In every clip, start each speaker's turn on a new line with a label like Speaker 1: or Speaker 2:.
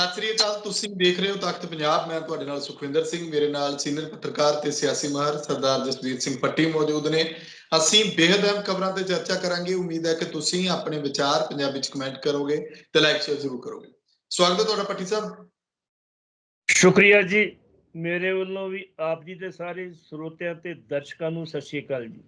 Speaker 1: ਸਤਿ ਸ੍ਰੀ ਅਕਾਲ, ਤੁਸੀਂ ਦੇਖ ਰਹੇ ਹੋ ਤਖਤ ਪੰਜਾਬ। ਮੈਂ ਤੁਹਾਡੇ ਨਾਲ ਸੁਖਵਿੰਦਰ ਸਿੰਘ, ਮੇਰੇ ਨਾਲ ਸੀਨੀਅਰ ਪੱਤਰਕਾਰ ਤੇ ਸਿਆਸੀ ਮਾਹਰ ਸਰਦਾਰ ਜਸਵੀਰ ਸਿੰਘ ਪੱਟੀ ਮੌਜੂਦ ਨੇ। ਅਸੀਂ ਬੇहद ਅਹਿਮ ਖਬਰਾਂ ਤੇ ਚਰਚਾ ਕਰਾਂਗੇ। ਉਮੀਦ ਹੈ ਕਿ ਤੁਸੀਂ ਆਪਣੇ ਵਿਚਾਰ ਪੰਜਾਬੀ ਚ ਕਮੈਂਟ ਕਰੋਗੇ ਤੇ ਲਾਈਕ ਸ਼ੇਅਰ ਜ਼ਰੂਰ ਕਰੋਗੇ। ਸਵਾਗਤ ਹੈ ਤੁਹਾਡਾ ਪੱਟੀ ਸਾਹਿਬ।
Speaker 2: ਸ਼ੁਕਰੀਆ ਜੀ। ਮੇਰੇ ਵੱਲੋਂ ਵੀ ਆਪ ਜੀ ਦੇ ਸਾਰੇ ਸਰੋਤਿਆਂ ਤੇ ਦਰਸ਼ਕਾਂ ਨੂੰ ਸਤਿ ਸ਼੍ਰੀ ਅਕਾਲ ਜੀ।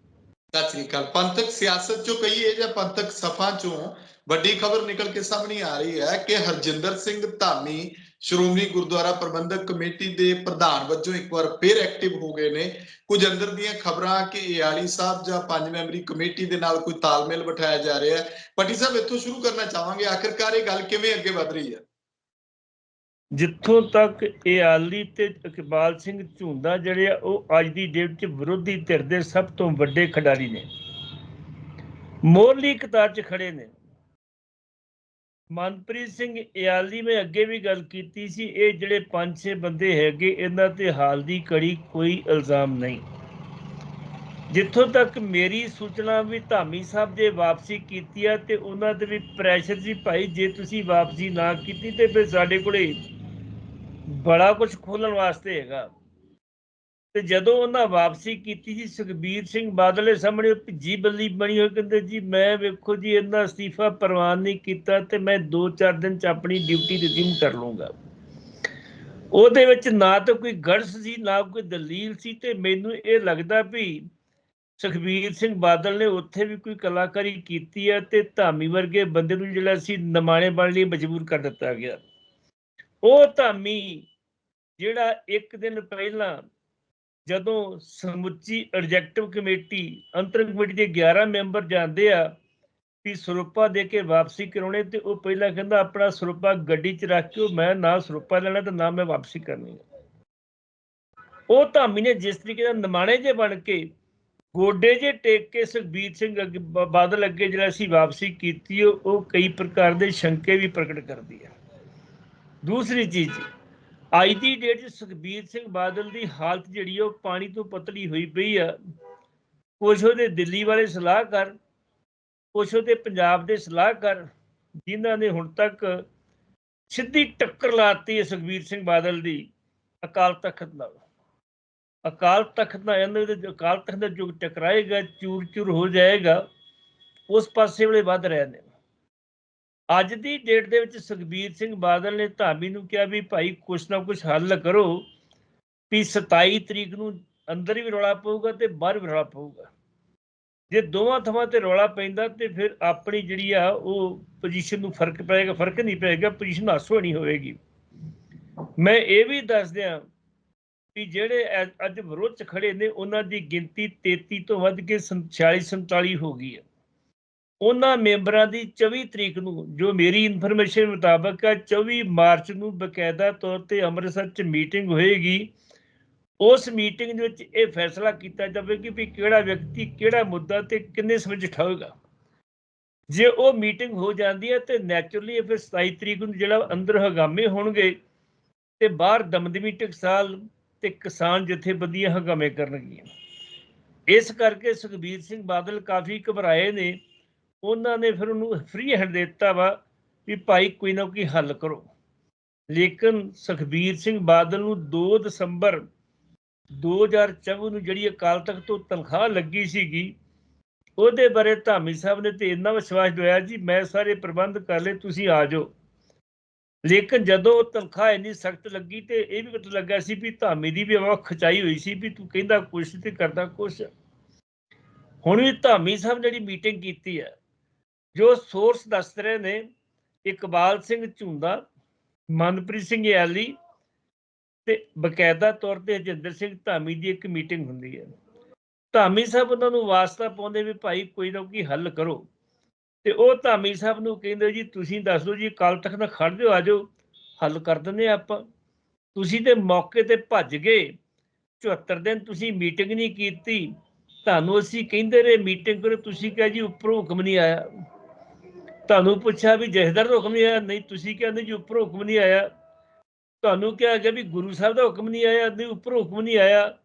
Speaker 1: ਸਤਿ ਸ੍ਰੀ ਅਕਾਲ। ਪੰਥਕ ਸਿਆਸਤ ਚੋਂ ਕਹੀਏ ਜਾਂ ਪੰਥਕ ਸਫਾ ਚੋਂ, ਵੱਡੀ ਖਬਰ ਨਿਕਲ ਕੇ ਸਾਹਮਣੇ ਆ ਰਹੀ ਹੈ ਕਿ ਹਰਜਿੰਦਰ ਸਿੰਘ ਧਾਮੀ ਸ਼੍ਰੋਮਣੀ ਗੁਰਦੁਆਰਾ ਪ੍ਰਬੰਧਕ ਕਮੇਟੀ ਦੇ ਪ੍ਰਧਾਨ ਵਜੋਂ ਇੱਕ ਵਾਰ ਫਿਰ ਐਕਟਿਵ ਹੋ ਗਏ ਨੇ। ਕੁਝ ਅੰਦਰ ਦੀਆਂ ਖਬਰਾਂ ਕਿ ਏਆਲੀ ਸਾਹਿਬ ਜਾਂ ਪੰਜ ਮੈਂਬਰੀ ਕਮੇਟੀ ਦੇ ਨਾਲ ਕੋਈ ਤਾਲਮੇਲ ਬਿਠਾਇਆ ਜਾ ਰਿਹਾ ਹੈ। ਪੱਟੀ ਸਾਹਿਬ, ਇੱਥੋਂ ਸ਼ੁਰੂ ਕਰਨਾ ਚਾਹਾਂਗੇ। ਆਖਿਰਕਾਰ ਇਹ ਗੱਲ ਕਿਵੇਂ ਅੱਗੇ ਵਧ ਰਹੀ ਹੈ?
Speaker 2: ਜਿੱਥੋਂ ਤੱਕ ਇਹ ਆਲੀ ਤੇ ਇਕਬਾਲ ਸਿੰਘ ਝੁੰਦਾ ਜਿਹੜੇ ਆ, ਉਹ ਅੱਜ ਦੀ ਡੇਟ 'ਚ ਵਿਰੋਧੀ ਧਿਰ ਦੇ ਸਭ ਤੋਂ ਵੱਡੇ ਖਿਡਾਰੀ ਨੇ। ਮੋਰਲੀ ਕਤਾਰ 'ਚ ਖੜੇ ਨੇ। ਮਨਪ੍ਰੀਤ ਸਿੰਘ ਇਆਲੀ ਮੈਂ ਅੱਗੇ ਵੀ ਗੱਲ ਕੀਤੀ ਸੀ, ਇਹ ਜਿਹੜੇ ਪੰਜ ਛੇ ਬੰਦੇ ਹੈਗੇ, ਇਹਨਾਂ ਤੇ ਹਾਲ ਦੀ ਕੜੀ ਕੋਈ ਇਲਜ਼ਾਮ ਨਹੀਂ। ਜਿੱਥੋਂ ਤੱਕ ਮੇਰੀ ਸੂਚਨਾ ਵੀ ਧਾਮੀ ਸਾਹਿਬ ਜੇ ਵਾਪਸੀ ਕੀਤੀ ਆ, ਤੇ ਉਹਨਾਂ ਤੇ ਵੀ ਪ੍ਰੈਸ਼ਰ ਸੀ ਭਾਈ, ਜੇ ਤੁਸੀਂ ਵਾਪਸੀ ਨਾ ਕੀਤੀ ਤੇ ਫਿਰ ਸਾਡੇ ਕੋਲੇ ਬੜਾ ਕੁਝ ਖੋਲਣ ਵਾਸਤੇ ਹੈਗਾ। ਤੇ ਜਦੋਂ ਉਹਨਾਂ ਵਾਪਸੀ ਕੀਤੀ ਜੀ ਸੁਖਬੀਰ ਸਿੰਘ ਬਾਦਲ ਸਾਹਮਣੇ ਭਿੱਜੀ ਬੱਲੀ ਬਣੀ ਹੋਈ, ਕਹਿੰਦੇ ਜੀ, ਮੈਂ ਵੇਖੋ ਜੀ ਇਹਨਾਂ ਅਸਤੀਫਾ ਪ੍ਰਵਾਨ ਨਹੀਂ ਕੀਤਾ ਤੇ ਮੈਂ 2-4 ਦਿਨ ਚ ਆਪਣੀ ਡਿਊਟੀ ਰਿਜ਼ਿਊਮ ਕਰ ਲਵਾਂਗਾ ਉਹਦੇ ਵਿੱਚ ਨਾ ਤਾਂ ਕੋਈ ਗੜਸ ਸੀ, ਨਾ ਕੋਈ ਦਲੀਲ ਸੀ ਤੇ ਮੈਨੂੰ ਇਹ ਲੱਗਦਾ ਵੀ ਸੁਖਬੀਰ ਸਿੰਘ ਬਾਦਲ ਨੇ ਉੱਥੇ ਵੀ ਕੋਈ ਕਲਾਕਾਰੀ ਕੀਤੀ ਹੈ ਤੇ ਧਾਮੀ ਵਰਗੇ ਬੰਦੇ ਨੂੰ ਜਿਹੜਾ ਸੀ, ਨਮਾਣੇ ਬਣ ਲਈ ਮਜਬੂਰ ਕਰ ਦਿੱਤਾ ਗਿਆ। ਉਹ ਧਾਮੀ ਜਿਹੜਾ ਇੱਕ ਦਿਨ ਪਹਿਲਾਂ ਜਦੋਂ ਸਮੁੱਚੀ ਐਡਜੈਕਟਿਵ ਕਮੇਟੀ ਅੰਤਰ ਕਮੇਟੀ ਦੇ 11 ਮੈਂਬਰ ਜਾਂਦੇ ਆ ਵੀ ਸਰੂਪਾ ਦੇ ਕੇ ਵਾਪਸੀ ਕਰਾਉਣੇ ਤੇ ਉਹ ਪਹਿਲਾਂ ਕਹਿੰਦਾ ਆਪਣਾ ਸਰੂਪਾ ਗੱਡੀ 'ਚ ਰੱਖ ਕੇ ਮੈਂ ਨਾ ਸਰੂਪਾ ਲੈਣਾ ਤੇ ਨਾ ਮੈਂ ਵਾਪਸੀ ਕਰਨੀ ਹੈ ਉਹ ਧਾਮੀ ਨੇ ਜਿਸ ਤਰੀਕੇ ਨਾਲ ਨਿਮਾਣੇ ਜੇ ਬਣ ਕੇ, ਗੋਡੇ ਜੇ ਟੇਕ ਕੇ ਸੁਖਬੀਰ ਸਿੰਘ ਅੱਗੇ ਬਾਦਲ ਅੱਗੇ ਜਿਹੜਾ ਸੀ ਵਾਪਸੀ ਕੀਤੀ, ਉਹ ਉਹ ਕਈ ਪ੍ਰਕਾਰ ਦੇ ਸ਼ੰਕੇ ਵੀ ਪ੍ਰਗਟ ਕਰਦੀ ਹੈ ਦੂਸਰੀ ਚੀਜ਼, ਅੱਜ ਦੀ ਡੇਟ 'ਚ ਸੁਖਬੀਰ ਸਿੰਘ ਬਾਦਲ ਦੀ ਹਾਲਤ ਜਿਹੜੀ ਆ ਉਹ ਪਾਣੀ ਤੋਂ ਪਤਲੀ ਹੋਈ ਪਈ ਆ। ਕੁਛ ਉਹਦੇ ਦਿੱਲੀ ਵਾਲੇ ਸਲਾਹਕਾਰ, ਕੁਛ ਉਹਦੇ ਪੰਜਾਬ ਦੇ ਸਲਾਹਕਾਰ, ਜਿਨ੍ਹਾਂ ਨੇ ਹੁਣ ਤੱਕ ਸਿੱਧੀ ਟੱਕਰ ਲਾਤੀ ਹੈ ਸੁਖਬੀਰ ਸਿੰਘ ਬਾਦਲ ਦੀ ਅਕਾਲ ਤਖਤ ਨਾਲ। ਅਕਾਲ ਤਖਤ ਨਾਲ ਇਹਨਾਂ ਦੇ, ਅਕਾਲ ਤਖਤ ਦਾ ਜੋ ਟਕਰਾਏਗਾ ਚੂਰ ਚੂਰ ਹੋ ਜਾਏਗਾ, ਉਸ ਪਾਸੇ ਵਾਲੇ ਵੱਧ ਰਹੇ ਨੇ। ਅੱਜ ਦੀ ਡੇਟ ਦੇ ਵਿੱਚ ਸੁਖਬੀਰ ਸਿੰਘ ਬਾਦਲ ਨੇ ਧਾਮੀ ਨੂੰ ਕਿਹਾ ਵੀ ਭਾਈ ਕੁਛ ਨਾ ਕੁਛ ਹੱਲ ਕਰੋ, ਵੀ 27 ਤਰੀਕ ਨੂੰ ਅੰਦਰ ਵੀ ਰੌਲਾ ਪਊਗਾ ਤੇ ਬਾਹਰ ਵੀ ਰੌਲਾ ਪਊਗਾ। ਜੇ ਦੋਵਾਂ ਥਾਵਾਂ ਤੇ ਰੌਲਾ ਪੈਂਦਾ ਤੇ ਫਿਰ ਆਪਣੀ ਜਿਹੜੀ ਆ ਉਹ ਪੋਜੀਸ਼ਨ ਨੂੰ ਫ਼ਰਕ ਪਏਗਾ, ਫ਼ਰਕ ਨਹੀਂ ਪਏਗਾ ਪੋਜੀਸ਼ਨ ਹਾਸੋ ਨਹੀਂ ਹੋਵੇਗੀ। ਮੈਂ ਇਹ ਵੀ ਦੱਸ ਦਿਆਂ ਵੀ ਜਿਹੜੇ ਅੱਜ ਵਿਰੋਧ ਚ ਖੜੇ ਨੇ, ਉਹਨਾਂ ਦੀ ਗਿਣਤੀ 33 ਤੋਂ ਵੱਧ ਕੇ 46 47 ਹੋ ਗਈ ਹੈ ਉਹਨਾਂ ਮੈਂਬਰਾਂ ਦੀ 24 ਤਰੀਕ ਨੂੰ, ਜੋ ਮੇਰੀ ਇਨਫੋਰਮੇਸ਼ਨ ਮੁਤਾਬਕ ਹੈ 24 ਮਾਰਚ ਨੂੰ ਬਕਾਇਦਾ ਤੌਰ ਤੇ ਅੰਮ੍ਰਿਤਸਰ 'ਚ ਮੀਟਿੰਗ ਹੋਏਗੀ। ਉਸ ਮੀਟਿੰਗ ਦੇ ਵਿੱਚ ਇਹ ਫੈਸਲਾ ਕੀਤਾ ਜਾਵੇਗਾ ਵੀ ਕਿਹੜਾ ਵਿਅਕਤੀ ਕਿਹੜਾ ਮੁੱਦਾ ਤੇ ਕਿੰਨੇ ਸਮੇਂ 'ਚ ਉਠਾਵੇਗਾ। ਜੇ ਉਹ ਮੀਟਿੰਗ ਹੋ ਜਾਂਦੀ ਹੈ ਤੇ ਨੈਚੁਰਲੀ ਫਿਰ 27 ਤਰੀਕ ਨੂੰ ਜਿਹੜਾ ਅੰਦਰ ਹਗਾਮੇ ਹੋਣਗੇ ਤੇ ਬਾਹਰ ਦਮਦਮੀ ਟਕਸਾਲ ਤੇ ਕਿਸਾਨ ਜਥੇਬੰਦੀਆਂ ਹੰਗਾਮੇ ਕਰਨਗੀਆਂ। ਇਸ ਕਰਕੇ ਸੁਖਬੀਰ ਸਿੰਘ ਬਾਦਲ ਕਾਫੀ ਘਬਰਾਏ ਨੇ ਉਹਨਾਂ ਨੇ ਫਿਰ ਉਹਨੂੰ ਫ੍ਰੀ ਹੈਂਡ ਦੇ ਦਿੱਤਾ ਵਾ ਵੀ ਭਾਈ ਕੋਈ ਨਾ ਕੋਈ ਹੱਲ ਕਰੋ। ਲੇਕਿਨ ਸੁਖਬੀਰ ਸਿੰਘ ਬਾਦਲ ਨੂੰ 2 ਦਸੰਬਰ 2024 ਨੂੰ ਜਿਹੜੀ ਅਕਾਲ ਤਖਤ ਤੋਂ ਤਨਖਾਹ ਲੱਗੀ ਸੀਗੀ, ਉਹਦੇ ਬਾਰੇ ਧਾਮੀ ਸਾਹਿਬ ਨੇ ਤੇ ਇੰਨਾ ਵਿਸ਼ਵਾਸ ਦਿਵਾਇਆ ਜੀ, ਮੈਂ ਸਾਰੇ ਪ੍ਰਬੰਧ ਕਰ ਲਏ, ਤੁਸੀਂ ਆ ਜਾਓ। ਲੇਕਿਨ ਜਦੋਂ ਉਹ ਤਨਖਾਹ ਇੰਨੀ ਸਖਤ ਲੱਗੀ ਤੇ ਇਹ ਵੀ ਪਤਾ ਲੱਗਾ ਸੀ ਵੀ ਧਾਮੀ ਦੀ ਵੀ ਆਵਾਜ਼ ਖਚਾਈ ਹੋਈ ਸੀ ਵੀ ਤੂੰ ਕਹਿੰਦਾ ਕੁਛ ਤੇ ਕਰਦਾ ਕੁਛ। ਹੁਣ ਵੀ ਧਾਮੀ ਸਾਹਿਬ ਜਿਹੜੀ ਮੀਟਿੰਗ ਕੀਤੀ ਹੈ ਜੋ ਸੋਰਸ ਦੱਸ ਰਹੇ ਨੇ, ਇਕਬਾਲ ਸਿੰਘ ਝੁੰਦਾ ਮਨਪ੍ਰੀਤ ਸਿੰਘ ਯਾਲੀ ਤੇ ਬਕਾਇਦਾ ਤੌਰ ਤੇ ਹਜਿੰਦਰ ਸਿੰਘ ਧਾਮੀ ਦੀ ਇੱਕ ਮੀਟਿੰਗ ਹੁੰਦੀ ਹੈ। ਧਾਮੀ ਸਾਹਿਬ ਉਹਨਾਂ ਨੂੰ ਵਾਸਤਾ ਪਾਉਂਦੇ ਵੀ ਭਾਈ ਕੋਈ ਨਾ ਕੋਈ ਹੱਲ ਕਰੋ। ਤੇ ਉਹ ਧਾਮੀ ਸਾਹਿਬ ਨੂੰ ਕਹਿੰਦੇ ਜੀ, ਤੁਸੀਂ ਦੱਸ ਦਿਓ ਜੀ ਕੱਲ ਤੱਕ ਨਾ ਖੜ ਦਿਓ ਆਜੋ ਹੱਲ ਕਰ ਦਿੰਦੇ ਆਪਾਂ। ਤੁਸੀਂ ਤੇ ਮੌਕੇ ਤੇ ਭੱਜ ਗਏ 74 ਦਿਨ ਤੁਸੀਂ ਮੀਟਿੰਗ ਨਹੀਂ ਕੀਤੀ। ਤੁਹਾਨੂੰ ਅਸੀਂ ਕਹਿੰਦੇ ਰਹੇ ਮੀਟਿੰਗ ਕਰੋ, ਤੁਸੀਂ ਕਿਹਾ ਜੀ, ਉੱਪਰੋਂ ਹੁਕਮ ਨਹੀਂ ਆਇਆ। ਤੁਹਾਨੂੰ ਪੁੱਛਿਆ ਵੀ ਜਥੇਦਾਰ ਦਾ ਹੁਕਮ ਨਹੀਂ ਆਇਆ, ਨਹੀਂ, ਤੁਸੀਂ ਕਹਿੰਦੇ ਜੀ ਉੱਪਰੋਂ ਹੁਕਮ ਨਹੀਂ ਆਇਆ। ਤੁਹਾਨੂੰ ਕਿਹਾ ਗਿਆ ਵੀ ਗੁਰੂ ਸਾਹਿਬ ਦਾ ਹੁਕਮ ਨਹੀਂ ਆਇਆ, ਨਹੀਂ, ਉੱਪਰੋਂ ਹੁਕਮ ਨਹੀਂ ਆਇਆ।